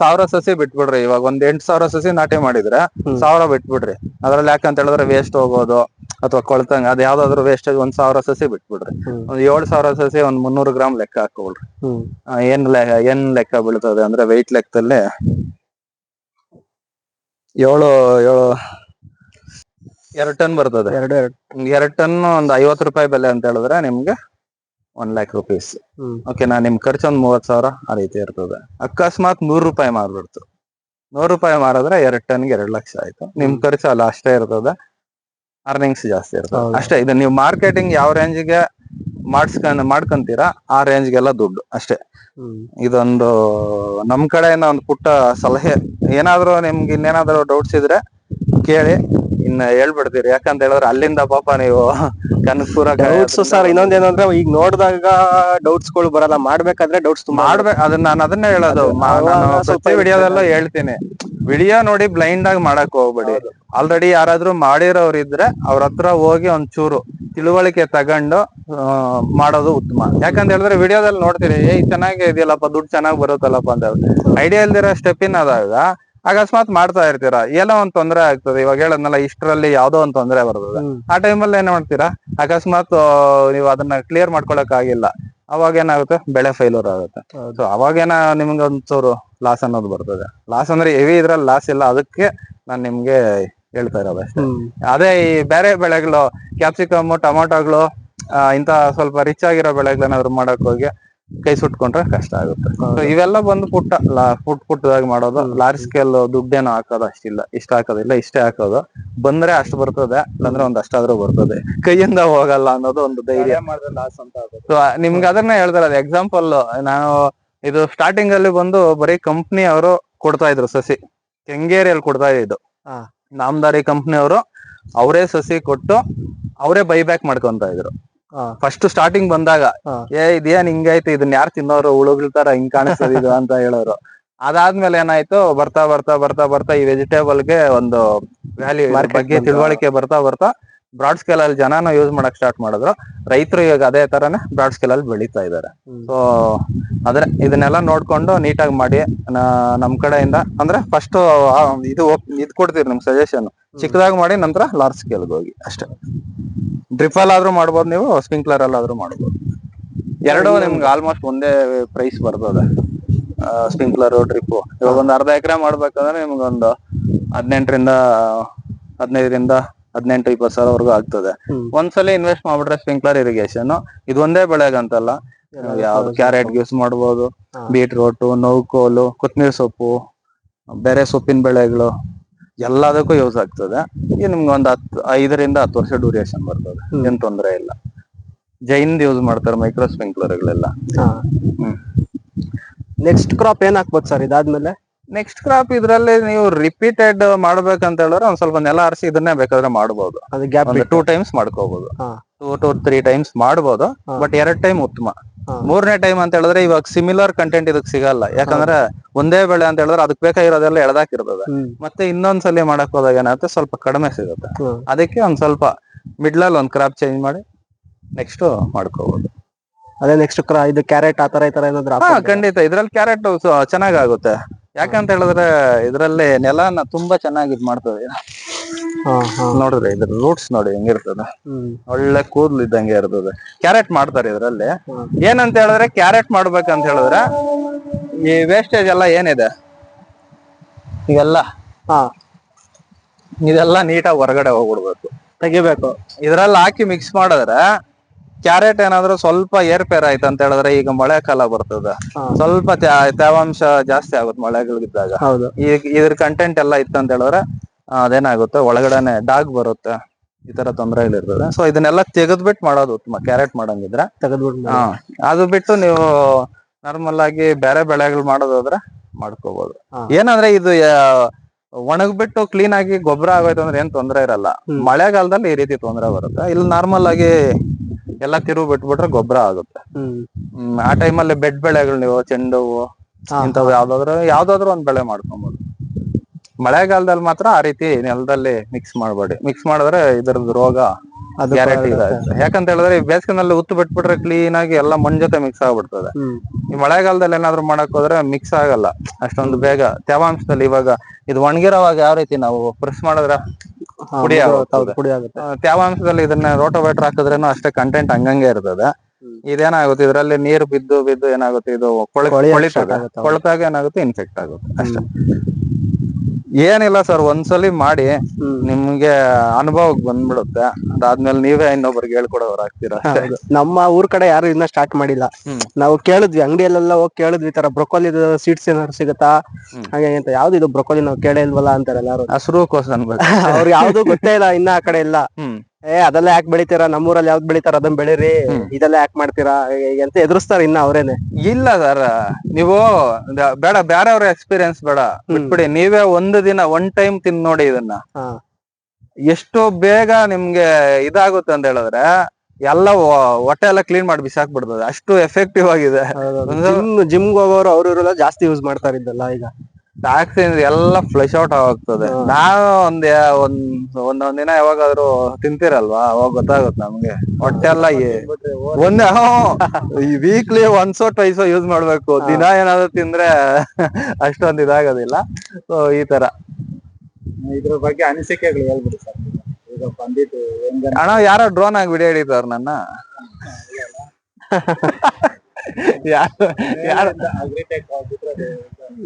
ಸಾವಿರ ಸಸಿ ಬಿಟ್ಬಿಡ್ರಿ. ಇವಾಗ ಒಂದ್ ಎಂಟ್ ಸಾವಿರ ಸಸಿ ನಾಟಿ ಮಾಡಿದ್ರೆ ಸಾವಿರ ಬಿಟ್ಬಿಡ್ರಿ. ಅದ್ರಲ್ಲಿ ಯಾಕಂತ ಹೇಳಿದ್ರೆ ವೇಸ್ಟ್ ಹೋಗೋದು ಅಥವಾ ಕೊಳ್ತಂಗ ಅದ್ ಯಾವ್ದಾದ್ರು ವೇಸ್ಟೇಜ್ ಒಂದ್ ಸಾವಿರ ಸಸಿ ಬಿಟ್ಬಿಡ್ರಿ. ಒಂದ್ ಏಳ್ ಸಾವಿರ ಸಸಿ ಒಂದ್ ಮುನ್ನೂರ್ ಗ್ರಾಮ್ ಲೆಕ್ಕ ಹಾಕೊಳ್ರಿ ಏನ್ ಏನ್ ಲೆಕ್ಕ ಬೀಳ್ತದೆ ಅಂದ್ರೆ ವೆಯ್ಟ್ ಲೆಕ್ಕದಲ್ಲಿ ಏಳು ಏಳು ಎರಡ್ ಟನ್ ಬರ್ತದೆ. ಎರಡ್ ಟನ್ ಒಂದ್ ಐವತ್ ರೂಪಾಯಿ ಬೆಲೆ ಅಂತ ಹೇಳಿದ್ರೆ ನಿಮ್ಗೆ ಒನ್ ಲ್ಯಾಕ್ ರುಪೀಸ್ ಓಕೆ ಓಕೆನಾ ನಿಮ್ ಖರ್ಚು ಒಂದ್ ಮೂವತ್ ಸಾವಿರ ಆ ರೀತಿ ಇರ್ತದೆ. ಅಕಸ್ಮಾತ್ ನೂರ್ ರೂಪಾಯಿ ಮಾರ್ಬಿಡ್ತು. ನೂರ್ ರೂಪಾಯಿ ಮಾರಿದ್ರೆ ಎರಡ್ ಟನ್ಗೆ ಎರಡ್ ಲಕ್ಷ ಆಯ್ತು. ನಿಮ್ ಖರ್ಚು ಅಲ್ಲ ಅಷ್ಟೇ ಇರ್ತದೆ. ಅರ್ನಿಂಗ್ಸ್ ಜಾಸ್ತಿ ಇರ್ತದೆ. ಅಷ್ಟೇ ಇದು ನೀವು ಮಾರ್ಕೆಟಿಂಗ್ ಯಾವ ರೇಂಜ್ಗೆ ಮಾಡ್ಸ್ಕೊಂಡ್ ಮಾಡ್ಕೊಂತೀರಾ ಆ ರೇಂಜ್ಗೆಲ್ಲ ದುಡ್ಡು ಅಷ್ಟೇ. ಇದೊಂದು ನಮ್ ಕಡೆಯಿಂದ ಒಂದು ಪುಟ್ಟ ಸಲಹೆ. ಏನಾದ್ರು ನಿಮ್ಗೆ ಇನ್ನೇನಾದ್ರೂ ಡೌಟ್ಸ್ ಇದ್ರೆ ಕೇಳಿ. ಇನ್ನ ಹೇಳ್ಬಿಡ್ತೀರಿ. ಯಾಕಂತ ಹೇಳಿದ್ರೆ ಅಲ್ಲಿಂದ ಪಾಪ ನೀವು ಕನಕಪುರ ಡೌಟ್ಸ್ ಸರ್ ಇನ್ನೊಂದೇನಂದ್ರೆ ಈಗ ನೋಡಿದಾಗ ಡೌಟ್ಸ್ಗಳು ಬರಲ್ಲ. ಮಾಡ್ಬೇಕಾದ್ರೆ ಡೌಟ್ಸ್ ತುಂಬಾ ಮಾಡ್ಬೇಕು ಅದನ್ನ ನಾನು ಅದನ್ನೇ ಹೇಳೋದು. ಸ್ವಲ್ಪ ವಿಡಿಯೋದಲ್ಲೂ ಹೇಳ್ತೀನಿ. ವಿಡಿಯೋ ನೋಡಿ ಬ್ಲೈಂಡ್ ಆಗಿ ಮಾಡಕ್ ಹೋಗ್ಬೇಡಿ. ಆಲ್ರೆಡಿ ಯಾರಾದ್ರೂ ಮಾಡಿರೋರು ಇದ್ರೆ ಅವ್ರ ಹತ್ರ ಹೋಗಿ ಒಂಚೂರು ತಿಳುವಳಿಕೆ ತಗೊಂಡು ಮಾಡೋದು ಉತ್ತಮ. ಯಾಕಂತ ಹೇಳಿದ್ರೆ ವಿಡಿಯೋದಲ್ಲಿ ನೋಡ್ತೀರಿ ಏ ಚೆನ್ನಾಗಿ ಇದೆಯಲ್ಲಪ್ಪ ದುಡ್ಡು ಚೆನ್ನಾಗಿ ಬರುತ್ತಲ್ಲಪ್ಪ ಅಂತ. ಐಡಿಯಾ ಇಲ್ದಿರೋ ಸ್ಟೆಪ್ ಇನ್ ಆದಾಗ ಅಕಸ್ಮಾತ್ ಮಾಡ್ತಾ ಇರ್ತೀರಾ? ಏನೋ ಒಂದ್ ತೊಂದರೆ ಆಗ್ತದೆ. ಇವಾಗ ಹೇಳದ್ನಲ್ಲ ಇಷ್ಟರಲ್ಲಿ ಯಾವ್ದೋ ಒಂದ್ ತೊಂದ್ರೆ ಬರ್ತದೆ. ಆ ಟೈಮಲ್ಲಿ ಏನ್ ಮಾಡ್ತೀರಾ? ಅಕಸ್ಮಾತ್ ನೀವು ಅದನ್ನ ಕ್ಲಿಯರ್ ಮಾಡ್ಕೊಳಕ್ ಆಗಿಲ್ಲ. ಅವಾಗ ಏನಾಗುತ್ತೆ? ಬೆಳೆ ಫೈಲೂರ್ ಆಗುತ್ತೆ. ಸೊ ಅವಾಗೇನ ನಿಮ್ಗೆ ಒಂಚೂರು ಲಾಸ್ ಅನ್ನೋದು ಬರ್ತದೆ. ಲಾಸ್ ಅಂದ್ರೆ ಹೆವಿ ಇದ್ರಲ್ಲಿ ಲಾಸ್ ಇಲ್ಲ. ಅದಕ್ಕೆ ನಾನ್ ನಿಮ್ಗೆ ಹೇಳ್ತಾ ಇರೋದು ಅಷ್ಟೇ. ಅದೇ ಈ ಬೇರೆ ಬೆಳೆಗಳು ಕ್ಯಾಪ್ಸಿಕಮ್ ಟೊಮೊಟೊಗಳು ಇಂತ ಸ್ವಲ್ಪ ರಿಚ್ ಆಗಿರೋ ಬೆಳೆಗಳೇನಾದ್ರು ಮಾಡಕ್ ಹೋಗಿ ಕೈ ಸುಟ್ಕೊಂಡ್ರೆ ಕಷ್ಟ ಆಗುತ್ತೆ. ಇವೆಲ್ಲ ಬಂದು ಪುಟ್ಟ ಪುಟ್ ಪುಟ್ಟದಾಗಿ ಮಾಡೋದು. ಲಾರ್ಜ್ ಸ್ಕೇಲ್ ದುಡ್ಡೇನು ಹಾಕೋದು ಅಷ್ಟಿಲ್ಲ. ಇಷ್ಟ ಹಾಕೋದಿಲ್ಲ ಇಷ್ಟೇ ಹಾಕೋದು. ಬಂದ್ರೆ ಅಷ್ಟು ಬರ್ತದೆ ಅಂದ್ರೆ ಒಂದ್ ಅಷ್ಟಾದ್ರೂ ಬರ್ತದೆ. ಕೈಯಿಂದ ಹೋಗಲ್ಲ ಅನ್ನೋದು ಒಂದು ಧೈರ್ಯ. ಮಾಡಿದ್ರೆ ಲಾಸ್ ಅಂತ ಸೊ ನಿಮ್ಗೆ ಅದನ್ನ ಹೇಳ್ತಾರೆ ಎಕ್ಸಾಂಪಲ್ ನಾನು ಇದು ಸ್ಟಾರ್ಟಿಂಗ್ ಅಲ್ಲಿ ಬಂದು ಬರೀ ಕಂಪ್ನಿ ಅವರು ಕೊಡ್ತಾ ಇದ್ರು ಸಸಿ. ಕೆಂಗೇರಿಯಲ್ಲಿ ಕೊಡ್ತಾ ಇದ್ದು. ನಾಮದಾರಿ ಕಂಪ್ನಿ ಅವರು ಅವರೇ ಸಸಿ ಕೊಟ್ಟು ಅವರೇ ಬೈ ಬ್ಯಾಕ್ ಮಾಡ್ಕೊಂತ ಇದ್ರು. ಫಸ್ಟ್ ಸ್ಟಾರ್ಟಿಂಗ್ ಬಂದಾಗ ಏ ಇದೇನ್ ಹಿಂಗೈತೆ ಇದನ್ನ ಯಾರು ತಿನ್ನೋರು? ಹುಳುಗಳ ತರ ಹಿಂಗ್ ಕಾಣಿಸ್ತದ ಇದು? ಅಂತ ಹೇಳೋರು. ಅದಾದ್ಮೇಲೆ ಏನಾಯ್ತು? ಬರ್ತಾ ಬರ್ತಾ ಬರ್ತಾ ಬರ್ತಾ ಈ ವೆಜಿಟೇಬಲ್ಗೆ ಒಂದು ವ್ಯಾಲ್ಯೂ ಬಗ್ಗೆ. ತಿಳುವಳಿಕೆ ಬರ್ತಾ ಬರ್ತಾ ಬ್ರಾಡ್ ಸ್ಕೇಲ್ ಅಲ್ಲಿ ಜನನ ಯೂಸ್ ಮಾಡಕ್ ಸ್ಟಾರ್ಟ್ ಮಾಡಿದ್ರು. ರೈತರು ಇವಾಗ ಅದೇ ತರನೇ ಬ್ರಾಡ್ ಸ್ಕೇಲ್ ಅಲ್ಲಿ ಬೆಳೀತಾ ಇದ್ದಾರೆ. ಹ್ಮ್. ಸೊ ಅದ್ರ ಇದನ್ನೆಲ್ಲ ನೋಡ್ಕೊಂಡು ನೀಟಾಗಿ ಮಾಡಿ ನಮ್ ಕಡೆಯಿಂದ ಅಂದ್ರೆ ಫಸ್ಟ್ ಇದು ಇದು ನಿಮ್ಗೆ ನಿಮ್ ಸಜೆಷನ್ ಚಿಕ್ಕದಾಗಿ ಮಾಡಿ ನಂತರ ಲಾರ್ಜ್ ಸ್ಕೇಲ್ ಹೋಗಿ ಅಷ್ಟೇ. ಡ್ರಿಪ್ ಆದ್ರೂ ಮಾಡ್ಬೋದು ನೀವು ಸ್ಪ್ರಿಂಕ್ಲರ್ ಅಲ್ಲಾದ್ರೂ ಮಾಡ್ಬೋದು. ಎರಡು ನಿಮ್ಗೆ ಆಲ್ಮೋಸ್ಟ್ ಒಂದೇ ಪ್ರೈಸ್ ಬರ್ತದೆ. ಸ್ಪ್ರಿಂಕ್ಲರ್ ಡ್ರಿಪ್ ಇವಾಗ ಒಂದು ಅರ್ಧ ಎಕರೆ ಮಾಡ್ಬೇಕಂದ್ರೆ ನಿಮ್ಗೆ ಒಂದು ಹದಿನೆಂಟರಿಂದ ಹದಿನೈದರಿಂದ ಹದಿನೆಂಟು ಇಪ್ಪತ್ತು ಸಾವಿರವರೆಗೂ ಆಗ್ತದೆ. ಒಂದ್ಸಲ ಇನ್ವೆಸ್ಟ್ ಮಾಡ್ಬಿಟ್ರೆ ಸ್ಪ್ರಿಂಕ್ಲರ್ ಇರಿಗೇಷನ್ ಇದು ಒಂದೇ ಬೆಳೆಗಂತಲ್ಲ ಯಾವ್ದು ಕ್ಯಾರೆಟ್ ಯೂಸ್ ಮಾಡ್ಬೋದು. ಬೀಟ್ರೋಟು ನೋವುಕೋಲು ಕೊತ್ತಂಬರಿ ಸೊಪ್ಪು ಬೇರೆ ಸೊಪ್ಪಿನ ಬೆಳೆಗಳು. ಎಲ್ಲದಕ್ಕೂ ಯೂಸ್ ಆಗ್ತದೆ. ಇದು ನಿಮ್ಗೆ ಒಂದು ಹತ್ತು ಐದರಿಂದ ಹತ್ತು ವರ್ಷ ಡ್ಯೂರೇಷನ್ ಬರ್ತದೆ. ಏನ್ ತೊಂದರೆ ಇಲ್ಲ. ಜೈನ್ ಯೂಸ್ ಮಾಡ್ತಾರೆ ಮೈಕ್ರೋ ಸ್ಪ್ರಿಂಕ್ಲರ್ಗಳೆಲ್ಲ ಹಾ. ಹ್ಮ್. ನೆಕ್ಸ್ಟ್ ಕ್ರಾಪ್ ಏನ್ ಹಾಕ್ಬೋದು ಸರ್ ಇದಾದ್ಮೇಲೆ? ನೆಕ್ಸ್ಟ್ ಕ್ರಾಪ್ ಇದ್ರಲ್ಲಿ ನೀವು ರಿಪೀಟೆಡ್ ಮಾಡ್ಬೇಕಂತ ಹೇಳಿದ್ರೆ ಒಂದ್ ಸ್ವಲ್ಪ ನೆಲ ಆರಿಸಿ ಇದನ್ನೇ ಬೇಕಾದ್ರೆ ಒಂದು ಟೂ ಟೈಮ್ಸ್ ಮಾಡ್ಕೋಬಹುದು. ಟೂ ಟು ತ್ರೀ ಟೈಮ್ಸ್ ಮಾಡ್ಬೋದು. ಬಟ್ ಎರಡ್ ಟೈಮ್ ಉತ್ತಮ. ಮೂರನೇ ಟೈಮ್ ಅಂತ ಹೇಳಿದ್ರೆ ಇವಾಗ ಸಿಮಿಲರ್ ಕಂಟೆಂಟ್ ಇದಕ್ ಸಿಗಲ್ಲ. ಯಾಕಂದ್ರೆ ಒಂದೇ ಬೆಳೆ ಅಂತ ಹೇಳಿದ್ರೆ ಅದಕ್ಕೆ ಬೇಕಾಗಿರೋದೆಲ್ಲ ಎಳ್ದಾಕಿರ್ತದೆ. ಮತ್ತೆ ಇನ್ನೊಂದ್ಸಲಿ ಮಾಡಕ್ ಹೋದಾಗ ಏನಾಗುತ್ತೆ ಸ್ವಲ್ಪ ಕಡಿಮೆ ಸಿಗುತ್ತೆ. ಅದಕ್ಕೆ ಒಂದ್ ಸ್ವಲ್ಪ ಮಿಡ್ಲಲ್ಲಿ ಒಂದ್ ಕ್ರಾಪ್ ಚೇಂಜ್ ಮಾಡಿ ನೆಕ್ಸ್ಟ್ ಮಾಡ್ಕೋಬಹುದು ಅದೇ ನೆಕ್ಸ್ಟ್ ಕ್ರಾ ಇದು ಕ್ಯಾರೆಟ್ ಆತರ ಈ ತರ ಏನಾದ್ರು? ಖಂಡಿತ. ಇದ್ರಲ್ಲಿ ಕ್ಯಾರೆಟ್ ಚೆನ್ನಾಗಾಗುತ್ತೆ. ಯಾಕಂತ ಹೇಳಿದ್ರೆ ಇದ್ರಲ್ಲಿ ನೆಲನ ತುಂಬಾ ಚೆನ್ನಾಗಿ ಇದ್ ಮಾಡ್ತದೆ. ನೋಡಿದ್ರೆ ಇದ್ರ ರೂಟ್ಸ್ ನೋಡಿ ಹೆಂಗಿರ್ತದೆ ಒಳ್ಳೆ ಕೂದ್ಲು ಇದ್ದಂಗೆ ಇರ್ತದೆ. ಕ್ಯಾರೆಟ್ ಮಾಡ್ತಾರೆ ಇದ್ರಲ್ಲಿ. ಏನಂತ ಹೇಳಿದ್ರೆ ಕ್ಯಾರೆಟ್ ಮಾಡ್ಬೇಕಂತ ಹೇಳಿದ್ರೆ ಈ ವೇಸ್ಟೇಜ್ ಎಲ್ಲ ಏನಿದೆ? ಇದೆಲ್ಲಾ. ಇದೆಲ್ಲ ನೀಟಾಗಿ ಹೊರಗಡೆ ಹೋಗ್ಬಿಡ್ಬೇಕು. ತೆಗಿಬೇಕು. ಇದ್ರಲ್ಲಿ ಹಾಕಿ ಮಿಕ್ಸ್ ಮಾಡಿದ್ರೆ ಕ್ಯಾರೆಟ್ ಏನಾದ್ರು ಸ್ವಲ್ಪ ಏರ್ಪೇರ್ ಆಯ್ತು ಅಂತ ಹೇಳಿದ್ರೆ ಈಗ ಮಳೆ ಕಾಲ ಬರ್ತದೆ. ಸ್ವಲ್ಪ ತೇವಾಂಶ ಜಾಸ್ತಿ ಆಗುತ್ತೆ ಮಳೆಗಳಿದ್ದಾಗ. ಇದ್ರ ಕಂಟೆಂಟ್ ಎಲ್ಲ ಇತ್ತು ಅಂತ ಹೇಳಿದ್ರೆ ಅದೇನಾಗುತ್ತೆ? ಒಳಗಡೆನೆ ಡಾಗ್ ಬರುತ್ತೆ. ಈ ತರ ತೊಂದರೆಗಳಿರ್ತದೆ. ಸೊ ಇದನ್ನೆಲ್ಲ ತೆಗೆದ್ಬಿಟ್ಟು ಮಾಡೋದು ಉತ್ತಮ. ಕ್ಯಾರೆಟ್ ಮಾಡಂಗಿದ್ರೆ. ತೆಗೆದ್ಬಿಟ್ಟು ಹಾ. ಅದು ಬಿಟ್ಟು ನೀವು ನಾರ್ಮಲ್ ಆಗಿ ಬೇರೆ ಬೆಳೆಗಳು ಮಾಡೋದಾದ್ರೆ ಮಾಡ್ಕೋಬಹುದು ಏನಂದ್ರೆ ಇದು ಒಣಗ್ಬಿಟ್ಟು ಕ್ಲೀನ್ ಆಗಿ ಗೊಬ್ಬರ ಆಗೋಯ್ತು ಅಂದ್ರೆ ಏನ್ ತೊಂದರೆ ಇರಲ್ಲ. ಮಳೆಗಾಲದಲ್ಲಿ ಈ ರೀತಿ ತೊಂದರೆ ಬರುತ್ತೆ. ಇಲ್ಲಿ ನಾರ್ಮಲ್ ಆಗಿ ಎಲ್ಲ ತಿರುವು ಬಿಟ್ಬಿಟ್ರೆ ಗೊಬ್ಬರ ಆಗುತ್ತೆ. ಆ ಟೈಮಲ್ಲಿ ಬೆಡ್ ಬೆಳೆಗಳು ನೀವು ಚೆಂಡು ಹೂವು ಇಂಥವು ಯಾವ್ದಾದ್ರು ಯಾವ್ದಾದ್ರು ಒಂದ್ ಬೆಳೆ ಮಾಡ್ಕೊಬೋದು. ಮಳೆಗಾಲದಲ್ಲಿ ಮಾತ್ರ ಆ ರೀತಿ ನೆಲದಲ್ಲಿ ಮಿಕ್ಸ್ ಮಾಡಬೇಡಿ ಮಿಕ್ಸ್ ಮಾಡಿದ್ರೆ ಇದ್ರದ್ದು ರೋಗ ಅದು ಗ್ಯಾರಂಟಿ ಯಾಕಂತ ಹೇಳಿದ್ರೆ ಈ ಬೇಸಿಗೆನಲ್ಲಿ ಉತ್ತು ಬಿಟ್ಬಿಟ್ರೆ ಕ್ಲೀನ್ ಆಗಿ ಎಲ್ಲ ಮಣ್ಣ್ ಜೊತೆ ಮಿಕ್ಸ್ ಆಗ್ಬಿಡ್ತದೆ. ಈ ಮಳೆಗಾಲದಲ್ಲಿ ಏನಾದ್ರು ಮಾಡಕ್ ಹೋದ್ರೆ ಮಿಕ್ಸ್ ಆಗಲ್ಲ. ಅಷ್ಟೊಂದು ಬೇಗ ತೇವಾಂಶದಲ್ಲಿ ಇವಾಗ ಇದು ಒಣಗಿರೋವಾಗ ಯಾವ ರೀತಿ ನಾವು ಪ್ರೆಸ್ ಮಾಡಿದ್ರೆ ಪುಡಿ ತೇವಾಂಶದಲ್ಲಿ ಇದನ್ನ ರೋಟೋವೇಟರ್ ಹಾಕಿದ್ರೇನು ಅಷ್ಟೇ ಕಂಟೆಂಟ್ ಹಂಗಂಗೆ ಇರ್ತದೆ. ಇದೇನಾಗುತ್ತೆ? ಇದರಲ್ಲಿ ನೀರು ಬಿದ್ದು ಬಿದ್ದು ಏನಾಗುತ್ತೆ? ಇದು. ಕೊಳತಾಗ ಏನಾಗುತ್ತೆ? ಇನ್ಫೆಕ್ಟ್ ಆಗುತ್ತೆ. ಅಷ್ಟೇ. ಏನಿಲ್ಲ ಸರ್ ಒಂದ್ಸಲಿ ಮಾಡಿ. ನಿಮ್ಗೆ ಅನುಭವಕ್ಕೆ ಬಂದ್ಬಿಡುತ್ತೆ. ಅದಾದ್ಮೇಲೆ ನೀವೇ ಇನ್ನೊಬ್ರಿಗೆ ಹೇಳ್ಕೊಡೋರು ಆಗ್ತೀರಾ ಹೌದು. ನಮ್ಮ ಊರ್ ಕಡೆ ಯಾರು ಇನ್ನ ಸ್ಟಾರ್ಟ್ ಮಾಡಿಲ್ಲ. ನಾವು ಕೇಳಿದ್ವಿ ಅಂಗಡಿಯಲ್ಲೆಲ್ಲ ಹೋಗಿ ಕೇಳಿದ್ವಿ ಈ ತರ ಬ್ರೊಕೋಲಿ ಸೀಡ್ಸ್ ಏನಾದ್ರು ಸಿಗುತ್ತಾ. ಹಾಗೆ ಅಂತ. ಯಾವ್ದು ಇದು ಬ್ರೊಕೋಲಿ ನಾವು ಕೇಳೇ ಇಲ್ವಲ್ಲ ಅಂತಾರೆ ಎಲ್ಲಾರು. ಹಸಿರು ಕೋಸ ಅನ್ಬೇಕು. <laughs> ಅವ್ರು ಯಾವ್ದು ಗೊತ್ತೇ ಇಲ್ಲ ಇನ್ನ ಆ ಕಡೆ ಇಲ್ಲ ಹ್ಮ್. ಏ ಅದೆಲ್ಲ ಯಾಕೆ ಬೆಳಿತೀರಾ? ನಮ್ಮೂರಲ್ಲಿ ಯಾವ್ದು ಬೆಳಿತಾರ ಅದನ್ನ ಬೆಳೀರಿ. ಇದೆಲ್ಲ ಯಾಕೆ ಮಾಡ್ತೀರಾ? ಅಂತ ಎದುರಿಸ್ತಾರ ಇನ್ನ ಅವ್ರೇನೆ. ಇಲ್ಲ ಸರ್. ನೀವು ಬೇಡ ಬೇಡ ಬೇರೆಯವ್ರ ಎಕ್ಸ್ಪೀರಿಯನ್ಸ್ ಬೇಡ. ಬಿಟ್ಬಿಡಿ ನೀವೇ ಒಂದು ದಿನ ಒನ್ ಟೈಮ್ ತಿಂದ್ ನೋಡಿ ಇದನ್ನ. ಹಾ. ಎಷ್ಟು ಬೇಗ ನಿಮ್ಗೆ ಇದಾಗುತ್ತೆ ಅಂತ ಹೇಳಿದ್ರೆ ಎಲ್ಲ ಹೊಟ್ಟೆ ಎಲ್ಲ ಕ್ಲೀನ್ ಮಾಡಿ ಬಿಸಾಕ್ಬಿಡ್ತದೆ. ಅಷ್ಟು ಎಫೆಕ್ಟಿವ್ ಆಗಿದೆ. ಜಿಮ್ ಜಿಮ್ಗೆ ಹೋಗೋರು ಅವ್ರ ಇವರೆಲ್ಲ ಜಾಸ್ತಿ ಯೂಸ್ ಮಾಡ್ತಾರ ಇದ್ದಲ್ಲ ಈಗ. ವ್ಯಾಕ್ಸಿನ್ ಎಲ್ಲ ಫ್ಲಶ್ ಔಟ್ ಆಗ್ತದೆ ನಾನು ನಾವು ಒಂದ್ ಒಂದ್ ಒಂದೊಂದ್ ದಿನ ಯಾವಾಗಾದ್ರೂ ತಿಂತಿರಲ್ವಾ? ಅವಾಗ ಗೊತ್ತಾಗುತ್ತೆ ನಮ್ಗೆ. ಹೊಟ್ಟೆ ಎಲ್ಲ ಒಂದೇ ವೀಕ್ಲಿ ಒನ್ಸೋ ಟ್ವೈಸೋ ಯೂಸ್ ಮಾಡ್ಬೇಕು. ದಿನ ಏನಾದ್ರು ತಿಂದ್ರೆ <laughs> ಅಷ್ಟೊಂದ್ ಇದಾಗೋದಿಲ್ಲ. ಸೊ ಈ ತರ. ಇದ್ರ ಬಗ್ಗೆ ಅನಿಸಿಕೆಗಳು ಹೇಳ್ಬಿಡಿ ಸರ್ ಈಗ ಬಂದಿದ್ದು ಅಣ್ಣ ಯಾರೋ ಡ್ರೋನ್ ಆಗಿ ವಿಡಿಯೋ ಹಿಡಿತಾರ ನನ್ನ. <laughs> ಯಾರು ಯಾರು ಅಗ್ರಿಟೆಕ್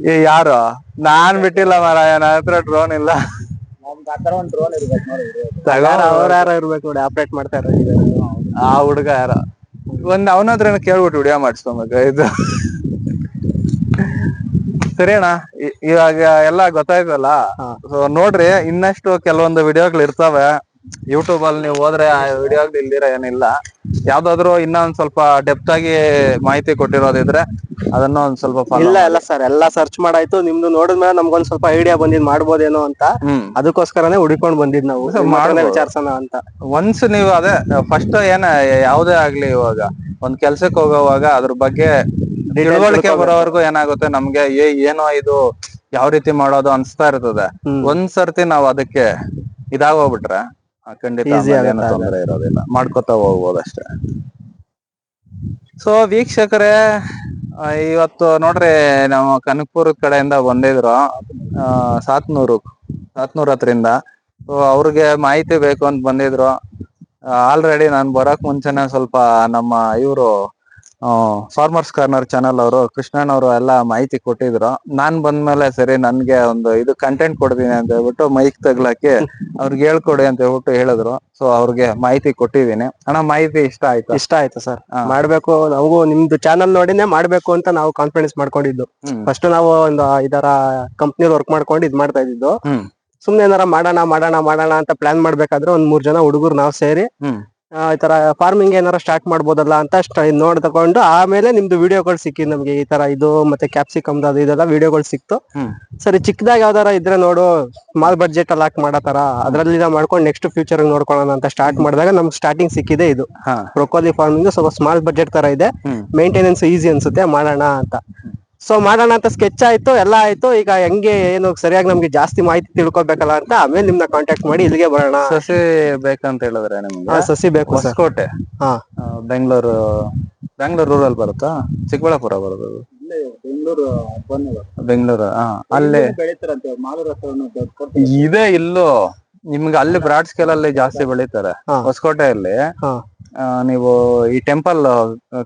ಏ, ಯಾರು? ನಾನ್ ಬಿಟ್ಟಿಲ್ಲ ಮಾರಾಯ ನನ್ನ ಹತ್ರ ಡ್ರೋನ್ ಇಲ್ಲ. ನಮ್ಗೆ ಆತರ ಒಂದ್ ಡ್ರೋನ್ ಇರ್ಬೇಕು ನೋಡಿ ತಗೋ. ಅವ್ರ ಯಾರ ಇರ್ಬೇಕು ನೋಡಿ ಆಪರೇಟ್ ಮಾಡ್ತಾರೆ ಆ ಹುಡುಗ ಯಾರ? ಒಂದ್ ಅವನ ಹತ್ರ ಕೇಳ್ಬಿಟ್ಟು ವಿಡಿಯೋ ಮಾಡಿಸ್ಕೊಬೇಕು ಇದು? ಸರಿ ಅಣ್ಣ ಇ- ಇವಾಗ ಎಲ್ಲ ಗೊತ್ತಾಯ್ತಲ್ಲ. ಸೊ ನೋಡ್ರಿ ಇನ್ನಷ್ಟು ಕೆಲವೊಂದು ವಿಡಿಯೋಗಳು ಇರ್ತವೆ. ಯೂಟ್ಯೂಬ್ ಅಲ್ಲಿ ನೀವು ಹೋದ್ರೆ ಆ ವಿಡಿಯೋ ಇಲ್ದಿರ ಏನಿಲ್ಲ ಯಾವ್ದಾದ್ರು ಇನ್ನೊಂದ್ ಸ್ವಲ್ಪ ಡೆಪ್ತ್ ಆಗಿ ಮಾಹಿತಿ ಕೊಟ್ಟಿರೋದಿದ್ರೆ ಅದನ್ನ ಒಂದ್ ಸ್ವಲ್ಪ follow ಇಲ್ಲ. ಇಲ್ಲ ಸರ್ ಎಲ್ಲ ಸರ್ಚ್ ಮಾಡಾಯ್ತು ನಿಮ್ದು ನೋಡಿದ್ಮೇಲೆ ನಮ್ಗೊಂದ್ ಸ್ವಲ್ಪ ಐಡಿಯಾ ಬಂದಿದ್ ಮಾಡ್ಬೋದೇನೋ ಅಂತ ಹ್ಮ್ ಅದಕ್ಕೋಸ್ಕರನೇ ಹುಡ್ಕೊಂಡ್ ಬಂದಿದ್ ನಾವು ಮಾಡ್ಬೋದು. ವಿಚಾರ್ಸೋಣ ಅಂತ ಒನ್ಸ್ ನೀವು ಅದೇ ಫಸ್ಟ್ ಏನ ಯಾವ್ದೇ ಆಗ್ಲಿ ಇವಾಗ ಒಂದ್ ಕೆಲ್ಸಕ್ಕೆ ಹೋಗೋವಾಗ ಅದ್ರ ಬಗ್ಗೆ ತಿಳುವಳಿಕೆ. ಬರೋವರೆಗೂ ಏನಾಗುತ್ತೆ ನಮ್ಗೆ ಏ ಏನೋ ಇದು ಯಾವ ರೀತಿ ಮಾಡೋದು ಅನ್ಸ್ತಾ ಇರ್ತದೆ ಹ್ಮ್. ಒಂದ್ ಸರ್ತಿ ನಾವ್ ಅದಕ್ಕೆ ಇದಾಗೋಗ್ಬಿಟ್ರೆ ಖಂಡಿತ Easy ಆಮೇಲೆ ಏನೂ ಆಗುತ್ತೆ ತೊಂದ್ರೆ ಇರೋದಿಲ್ಲ. ಮಾಡ್ಕೊತಾ ಹೋಗ್ಬೋದು ಅಷ್ಟೇ. ಸೊ ವೀಕ್ಷಕರೇ ಆ, ಇವತ್ತು ನೋಡ್ರಿ ನಾವು ಕನಕಪುರ ಕಡೆಯಿಂದ ಬಂದಿದ್ರು ಆ, ಸಾತ್ನೂರು ಸಾತ್ನೂರ್ ಹತ್ರಿಂದ. ಸೊ ಅವ್ರಿಗೆ ಮಾಹಿತಿ ಬೇಕು ಅಂತ ಬಂದಿದ್ರು. ಆಲ್ರೆಡಿ ನಾನು ಬರೋಕ್ ಮುಂಚೆನೆ ಸ್ವಲ್ಪ ನಮ್ಮ ಇವರು ಫಾರ್ಮರ್ಸ್ ಕಾರ್ನರ್ ಚಾನಲ್ ಅವರು ಕೃಷ್ಣನ್ ಅವರು ಎಲ್ಲ ಮಾಹಿತಿ ಕೊಟ್ಟಿದ್ರು. ನಾನ್ ಬಂದ್ಮೇಲೆ ಸರಿ ನನ್ಗೆ ಒಂದು ಇದು ಕಂಟೆಂಟ್ ಕೊಡ್ತೀನಿ ಅಂತ ಹೇಳ್ಬಿಟ್ಟು ಮೈಕ್ ತಗ್ಲಾಕಿ ಅವ್ರಿಗೆ ಹೇಳ್ಕೊಡಿ ಅಂತ ಹೇಳ್ಬಿಟ್ಟು ಹೇಳಿದ್ರು. ಸೊ ಅವ್ರಿಗೆ ಮಾಹಿತಿ ಕೊಟ್ಟಿದ್ದೀನಿ. ಅಣ್ಣ ಮಾಹಿತಿ ಇಷ್ಟ ಆಯ್ತು? ಇಷ್ಟ ಆಯ್ತು ಸರ್. ಮಾಡ್ಬೇಕು ನಾವು ನಿಮ್ದು ಚಾನಲ್ ನೋಡಿನೇ ಮಾಡ್ಬೇಕು ಅಂತ ನಾವು ಕಾನ್ಫಿಡೆನ್ಸ್ ಮಾಡ್ಕೊಂಡಿದ್ದು. ಫಸ್ಟ್ ನಾವು ಒಂದು ಇದರ ಕಂಪ್ನಿ ವರ್ಕ್ ಮಾಡ್ಕೊಂಡು ಇದ್ ಮಾಡ್ತಾ ಇದ್ದಿದ್ದು. ಸುಮ್ನೆ ಏನಾರ ಮಾಡೋಣ ಮಾಡೋಣ ಮಾಡೋಣ ಅಂತ ಪ್ಲಾನ್ ಮಾಡ್ಬೇಕಾದ್ರೆ ಒಂದ್ ಮೂರ್ ಜನ ಹುಡುಗರು ನಾವು ಸೇರಿ ಈ ತರ ಫಾರ್ಮಿಂಗ್ ಏನಾರ ಸ್ಟಾರ್ಟ್ ಮಾಡ್ಬೋದಲ್ಲ ಅಂತ ನೋಡ್ ತಕೊಂಡು ಆಮೇಲೆ ನಿಮ್ದು ವಿಡಿಯೋಗಳು ಸಿಕ್ಕಿ ನಮ್ಗೆ ಈ ತರ ಇದು ಮತ್ತೆ ಕ್ಯಾಪ್ಸಿಕಮ್ ಅದು ಇದೆಲ್ಲ ವಿಡಿಯೋಗಳು ಸಿಕ್ತು. ಸರಿ ಚಿಕ್ಕದಾಗ ಯಾವ್ದಾರ ಇದ್ರೆ ನೋಡು ಸ್ಮಾಲ್ ಬಡ್ಜೆಟ್ ಅಲ್ಲಿ ಹಾಕಿ ಮಾಡತಾರ ಅದ್ರಲ್ಲಿ ಮಾಡ್ಕೊಂಡು ನೆಕ್ಸ್ಟ್ ಫ್ಯೂಚರ್ ನೋಡ್ಕೊಳ್ಳೋಣ ಅಂತ ಸ್ಟಾರ್ಟ್ ಮಾಡಿದಾಗ ನಮ್ಗೆ ಸ್ಟಾರ್ಟಿಂಗ್ ಸಿಕ್ಕಿದೆ ಇದು. ಬ್ರೊಕೋಲಿ ಫಾರ್ಮಿಂಗ್ ಸ್ವಲ್ಪ ಸ್ಮಾಲ್ ಬಡ್ಜೆಟ್ ತರ ಇದೆ. ಮೇಂಟೆನೆನ್ಸ್ ಈಸಿ ಅನ್ಸುತ್ತೆ ಮಾಡೋಣ ಅಂತ. ಸೊ ಮಾಡೋಣ ಅಂತ ಸ್ಕೆಚ್ ಆಯ್ತು ಎಲ್ಲ ಆಯ್ತು. ಈಗ ಹೆಂಗೆ ಏನು ಸರಿಯಾಗಿ ನಮ್ಗೆ ಜಾಸ್ತಿ ಮಾಹಿತಿ ತಿಳ್ಕೊಬೇಕಲ್ಲ ಅಂತ ಆಮೇಲೆ ನಿಮ್ನ ಕಾಂಟ್ಯಾಕ್ಟ್ ಮಾಡಿ ಇಲ್ಲಿಗೆ ಬರೋಣ. ಸಸಿ ಬೇಕಂತ ಹೇಳಿದ್ರೆ ಆ, ನಿಮ್ಗೆ ಸಸಿ ಬೇಕು ಹೊಸಕೋಟೆ. ಹಾ. ಬೆಂಗಳೂರು ಬೆಂಗಳೂರು ರೂರಲ್ ಬರುತ್ತಾ? ಚಿಕ್ಕಬಳ್ಳಾಪುರ ಬರೋದು ಬೆಂಗಳೂರು ಬೆಂಗಳೂರು ಹಾ ಅಲ್ಲಿ. ಇದೆ ಇಲ್ಲೂ. ನಿಮ್ಗೆ ಅಲ್ಲಿ ಬ್ರಾಡ್ ಸ್ಕೇಲ್ ಅಲ್ಲಿ ಜಾಸ್ತಿ ಬೆಳೀತಾರೆ. ಹಾ. ಹೊಸಕೋಟೆಯಲ್ಲಿ. ನೀವು ಈ temple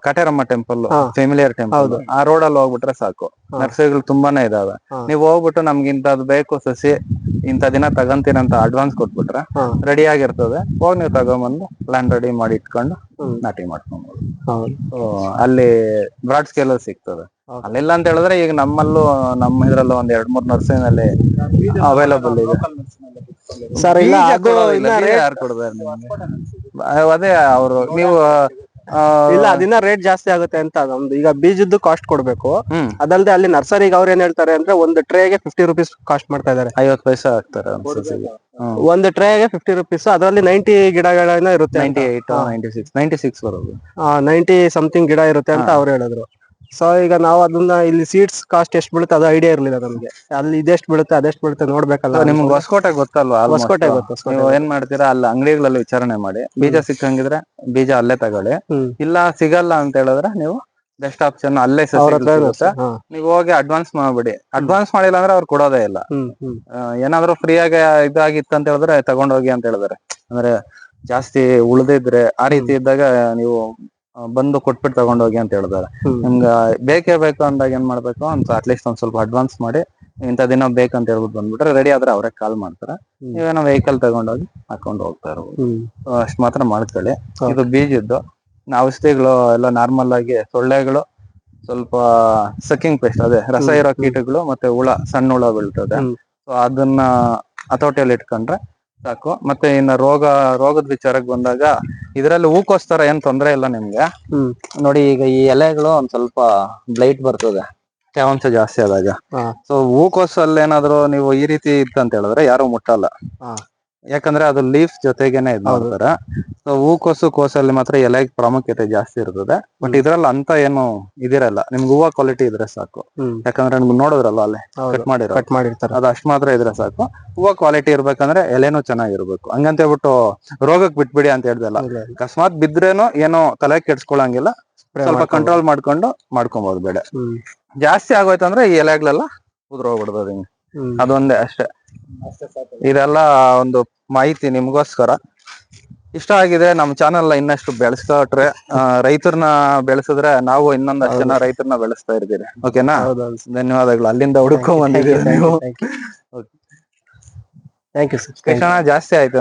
Kateramma temple. Familiar temple ಆ ರೋಡ್ ಅಲ್ಲಿ ಹೋಗ್ಬಿಟ್ರೆ ಸಾಕು. ನರ್ಸರಿಗಳು ತುಂಬಾನೇ ಇದಾವೆ. ನೀವು ಹೋಗ್ಬಿಟ್ಟು ನಮ್ಗೆ ಇಂಥದ್ದು ಬೇಕು ಸಸಿ ಇಂಥ ದಿನ ತಗಂತೀನಂತ ಅಡ್ವಾನ್ಸ್ ಕೊಟ್ಬಿಟ್ರೆ ರೆಡಿ ಆಗಿರ್ತದೆ. ಹೋಗಿ ನೀವು ತಗೊಂಬಂದು ಪ್ಲಾನ್ ರೆಡಿ ಮಾಡಿ ಇಟ್ಕೊಂಡು ನಾಟಿ ಮಾಡ್ಕೊಂಡು ಅಲ್ಲಿ ಬ್ರಾಡ್ ಸ್ಕೇಲ್ ಸಿಗ್ತದೆ. ಅಲ್ಲಿಲ್ಲ ಅಂತ ಹೇಳಿದ್ರೆ ಈಗ ನಮ್ಮಲ್ಲೂ ನಮ್ಮ ಇದ್ರಲ್ಲೂ ಒಂದ್ ಎರಡ್ ಮೂರ್ ನರ್ಸರಿನಲ್ಲಿ ಅವೈಲಬಲ್ ಇದೆ. ಸರ್ ಇಲ್ಲ ಅದು ಅವರು ನೀವು ಆ, ಇಲ್ಲ ಅದಿನ್ನ ರೇಟ್ ಜಾಸ್ತಿ ಆಗುತ್ತೆ ಅಂತ ನಮ್ದು. ಈಗ ಬೀಜದ್ದು ಕಾಸ್ಟ್ ಕೊಡ್ಬೇಕು. ಹ್ಮ್. ಅದಲ್ದೆ ಅಲ್ಲಿ ನರ್ಸರಿಗೆ ಅವ್ರು ಏನ್ ಹೇಳ್ತಾರೆ ಅಂದ್ರೆ ಒಂದು ಟ್ರೇಗೆ ಫಿಫ್ಟಿ ರುಪೀಸ್ ಕಾಸ್ಟ್ ಮಾಡ್ತಾ ಇದಾರೆ. ಐವತ್ ಪೈಸೆ ಹಾಕ್ತಾರೆ ಒಂದ್ ಸಸಿಗೆ ಒಂದು ಟ್ರೇಗೆ ಫಿಫ್ಟಿ ರುಪೀಸ್ ಅದರಲ್ಲಿ ನೈಂಟಿ ಗಿಡಗಳನ್ನ ಇರುತ್ತೆ ninety eight ninety six ninety six ಬರೋದು ನೈಂಟಿ ಸಮಥಿಂಗ್ ಗಿಡ ಇರುತ್ತೆ ಅಂತ ಅವ್ರು ಹೇಳಿದ್ರು. ಸೊ ಈಗ ನಾವು ಅದನ್ನ ಇಲ್ಲಿ ಸೀಟ್ಸ್ ಕಾಸ್ಟ್ ಎಷ್ಟು ಬೀಳುತ್ತೆ ಅದು ಐಡಿಯಾ ಇರ್ಲಿಲ್ಲ ನಮಗೆ. ಅಲ್ಲಿ ಇದೆಷ್ಟು ಬೀಳುತ್ತೆ ಅದೆಷ್ಟು ಬೀಳುತ್ತೆ ನೋಡ್ಬೇಕಲ್ಲ ನಿಮ್ಗೆ ಹೊಸಕೋಟೆ ಗೊತ್ತಲ್ವಾ? ಹೊಸಕೋಟೆ ಗೊತ್ತು, ನೀವು ಏನ್ ಮಾಡ್ತೀರಾ ಅಲ್ಲ ಅಂಗಡಿಗಳಲ್ಲಿ ವಿಚಾರಣೆ ಮಾಡಿ ಬೀಜ ಸಿಕ್ಕಂಗಿದ್ರೆ ಬೀಜ ಅಲ್ಲೇ ತಗೊಳ್ಳಿ. ಇಲ್ಲ ಸಿಗಲ್ಲ ಅಂತ ಹೇಳಿದ್ರೆ ನೀವು ಬೆಸ್ಟ್ ಆಪ್ಷನ್ ಅಲ್ಲೇ ಸಿಗುತ್ತೆ. ನೀವು ಹೋಗಿ ಅಡ್ವಾನ್ಸ್ ಮಾಡ್ಬಿಡಿ. ಅಡ್ವಾನ್ಸ್ ಮಾಡಿಲ್ಲ ಅಂದ್ರೆ ಅವ್ರು ಕೊಡೋದೇ ಇಲ್ಲ. ಏನಾದ್ರು ಫ್ರೀ ಆಗಿ ಇದಾಗಿತ್ತು ಅಂತ ಹೇಳಿದ್ರೆ ತಗೊಂಡೋಗಿ ಅಂತ ಹೇಳಿದಾರೆ ಅಂದ್ರೆ ಜಾಸ್ತಿ ಉಳ್ದಿದ್ರೆ ಆ ರೀತಿ ಇದ್ದಾಗ ನೀವು ಬಂದು ಕೊಟ್ಬಿಟ್ಟು ತಗೊಂಡೋಗಿ ಅಂತ ಹೇಳಿದಾರೆ. ನಿಮ್ಗೆ ಬೇಕೇ ಬೇಕು ಅಂದಾಗ ಏನ್ ಮಾಡ್ಬೇಕು ಅಂತ ಅಟ್ಲೀಸ್ಟ್ ಒಂದ್ ಸ್ವಲ್ಪ ಅಡ್ವಾನ್ಸ್ ಮಾಡಿ ಇಂಥ ದಿನ ಬೇಕಂತ ಹೇಳ್ಬಿಟ್ಟು ಬಂದ್ಬಿಟ್ರೆ ರೆಡಿ ಆದ್ರೆ ಅವರೇ ಕಾಲ್ ಮಾಡ್ತಾರೆ. ನೀವೇನೋ ವೆಹಿಕಲ್ ತಗೊಂಡೋಗಿ ಹಾಕೊಂಡು ಹೋಗ್ತಾ ಇರ್ಬೋದು. ಅಷ್ಟ್ ಮಾತ್ರ ಮಾಡ್ಕೊಳ್ಳಿ. ಇದು ಬೀಜದ್ದು ಔಷಧಿಗಳು ಎಲ್ಲ ನಾರ್ಮಲ್ ಆಗಿ ಸೊಳ್ಳೆಗಳು ಸ್ವಲ್ಪ ಸಕ್ಕಿಂಗ್ ಪೇಸ್ಟ್ ಅದೇ ರಸ ಇರೋ ಕೀಟಗಳು ಮತ್ತೆ ಹುಳ ಸಣ್ಣ ಹುಳ ಬೀಳ್ತದೆ. ಸೊ ಅದನ್ನ ಹತೋಟಿಯಲ್ಲಿ ಇಟ್ಕೊಂಡ್ರೆ ಸಾಕು. ಮತ್ತೆ ಇನ್ನ ರೋಗ ರೋಗದ ವಿಚಾರಕ್ಕೆ ಬಂದಾಗ ಇದರಲ್ಲಿ ಹೂಕೋಸ್ತರ ಏನ್ ತೊಂದರೆ ಇಲ್ಲ ನಿಮ್ಗೆ? ಹ್ಮ್. ನೋಡಿ ಈಗ ಈ ಎಲೆಗಳು ಒಂದ್ ಸ್ವಲ್ಪ ಬ್ಲೈಟ್ ಬರ್ತದೆ. ತೇವಾಂಶ ಜಾಸ್ತಿ ಆದಾಗ. ಹಾ. ಸೊ ಹೂಕೋಸಲ್ಲಿ ಏನಾದ್ರು ನೀವು ಈ ರೀತಿ ಇತ್ತಂತ ಹೇಳಿದ್ರೆ ಯಾರು ಮುಟ್ಟಲ್ಲ. ಹಾ. ಯಾಕಂದ್ರೆ ಅದು ಲೀಫ್ ಜೊತೆಗೇನೆ ಇದ್. ಮಾಡ್ತಾರೆ. ಸೊ ಹೂಕೋಸು ಕೋಸಲ್ಲಿ ಮಾತ್ರ ಎಲೆ ಪ್ರಾಮುಖ್ಯತೆ ಜಾಸ್ತಿ ಇರ್ತದೆ. ಬಟ್. ಇದ್ರಲ್ಲಿ ಅಂತ ಏನು ಇದಿರಲ್ಲ. ನಿಮ್ಗೆ ಹೂವ ಕ್ವಾಲಿಟಿ ಇದ್ರೆ ಸಾಕು. ಯಾಕಂದ್ರೆ ನಿಮ್ಗೆ ನೋಡಿದ್ರಲ್ಲ ಅಲ್ಲಿ ಕಟ್ ಮಾಡಿರೋ. ಕಟ್ ಮಾಡಿರ್ತಾರೆ. ಅದು ಅಷ್ಟ್ ಮಾತ್ರ ಇದ್ರೆ ಸಾಕು. ಹೂವ ಕ್ವಾಲಿಟಿ ಇರ್ಬೇಕಂದ್ರೆ ಎಲೆನೂ ಚೆನ್ನಾಗಿರ್ಬೇಕು. ಹಂಗಂತ ಹೇಳ್ಬಿಟ್ಟು ರೋಗಕ್ ಬಿಟ್ಬಿಡಿ ಅಂತ ಹೇಳ್ದಲ್ಲ. ಅಕಸ್ಮಾತ್ ಬಿದ್ರೇನು ಏನೋ ತಲೆ ಕೆಡ್ಸ್ಕೊಳಂಗಿಲ್ಲ. ಸ್ವಲ್ಪ ಕಂಟ್ರೋಲ್ ಮಾಡ್ಕೊಂಡು ಮಾಡ್ಕೊಬಹುದು ಬೇಡ. ಜಾಸ್ತಿ ಆಗೋಯ್ತಂದ್ರೆ ಈ ಎಲೆಗಳೆಲ್ಲ ಉದ್ರೋಗ್ಬಿಡ್ತದೆ ಹಿಂಗೆ. ಅದೊಂದೇ ಅಷ್ಟೇ. ಇದೆಲ್ಲ ಒಂದು ಮಾಹಿತಿ ನಿಮಗೋಸ್ಕರ. ಇಷ್ಟ ಆಗಿದೆ ನಮ್ಮ ಚಾನೆಲ್ ಇನ್ನಷ್ಟು ಬೆಳೆಸ್ಕೊಟ್ರೆ ರೈತರನ್ನ ಬೆಳೆಸಿದ್ರೆ ನಾವು ಇನ್ನೊಂದಷ್ಟು ಜನ ರೈತರನ್ನ ಬೆಳೆಸ್ತಾ ಇರ್ತೀರಿ. ಓಕೆನಾ? ಧನ್ಯವಾದಗಳು. ಅಲ್ಲಿಂದ ಹುಡುಕೊಂಡ್ ಬಂದಿದ್ದೀರಿ ನೀವು. ಥ್ಯಾಂಕ್ ಯು ಸರ್ ಕೃಷ್ಣ ಜಾಸ್ತಿ ಆಯ್ತು.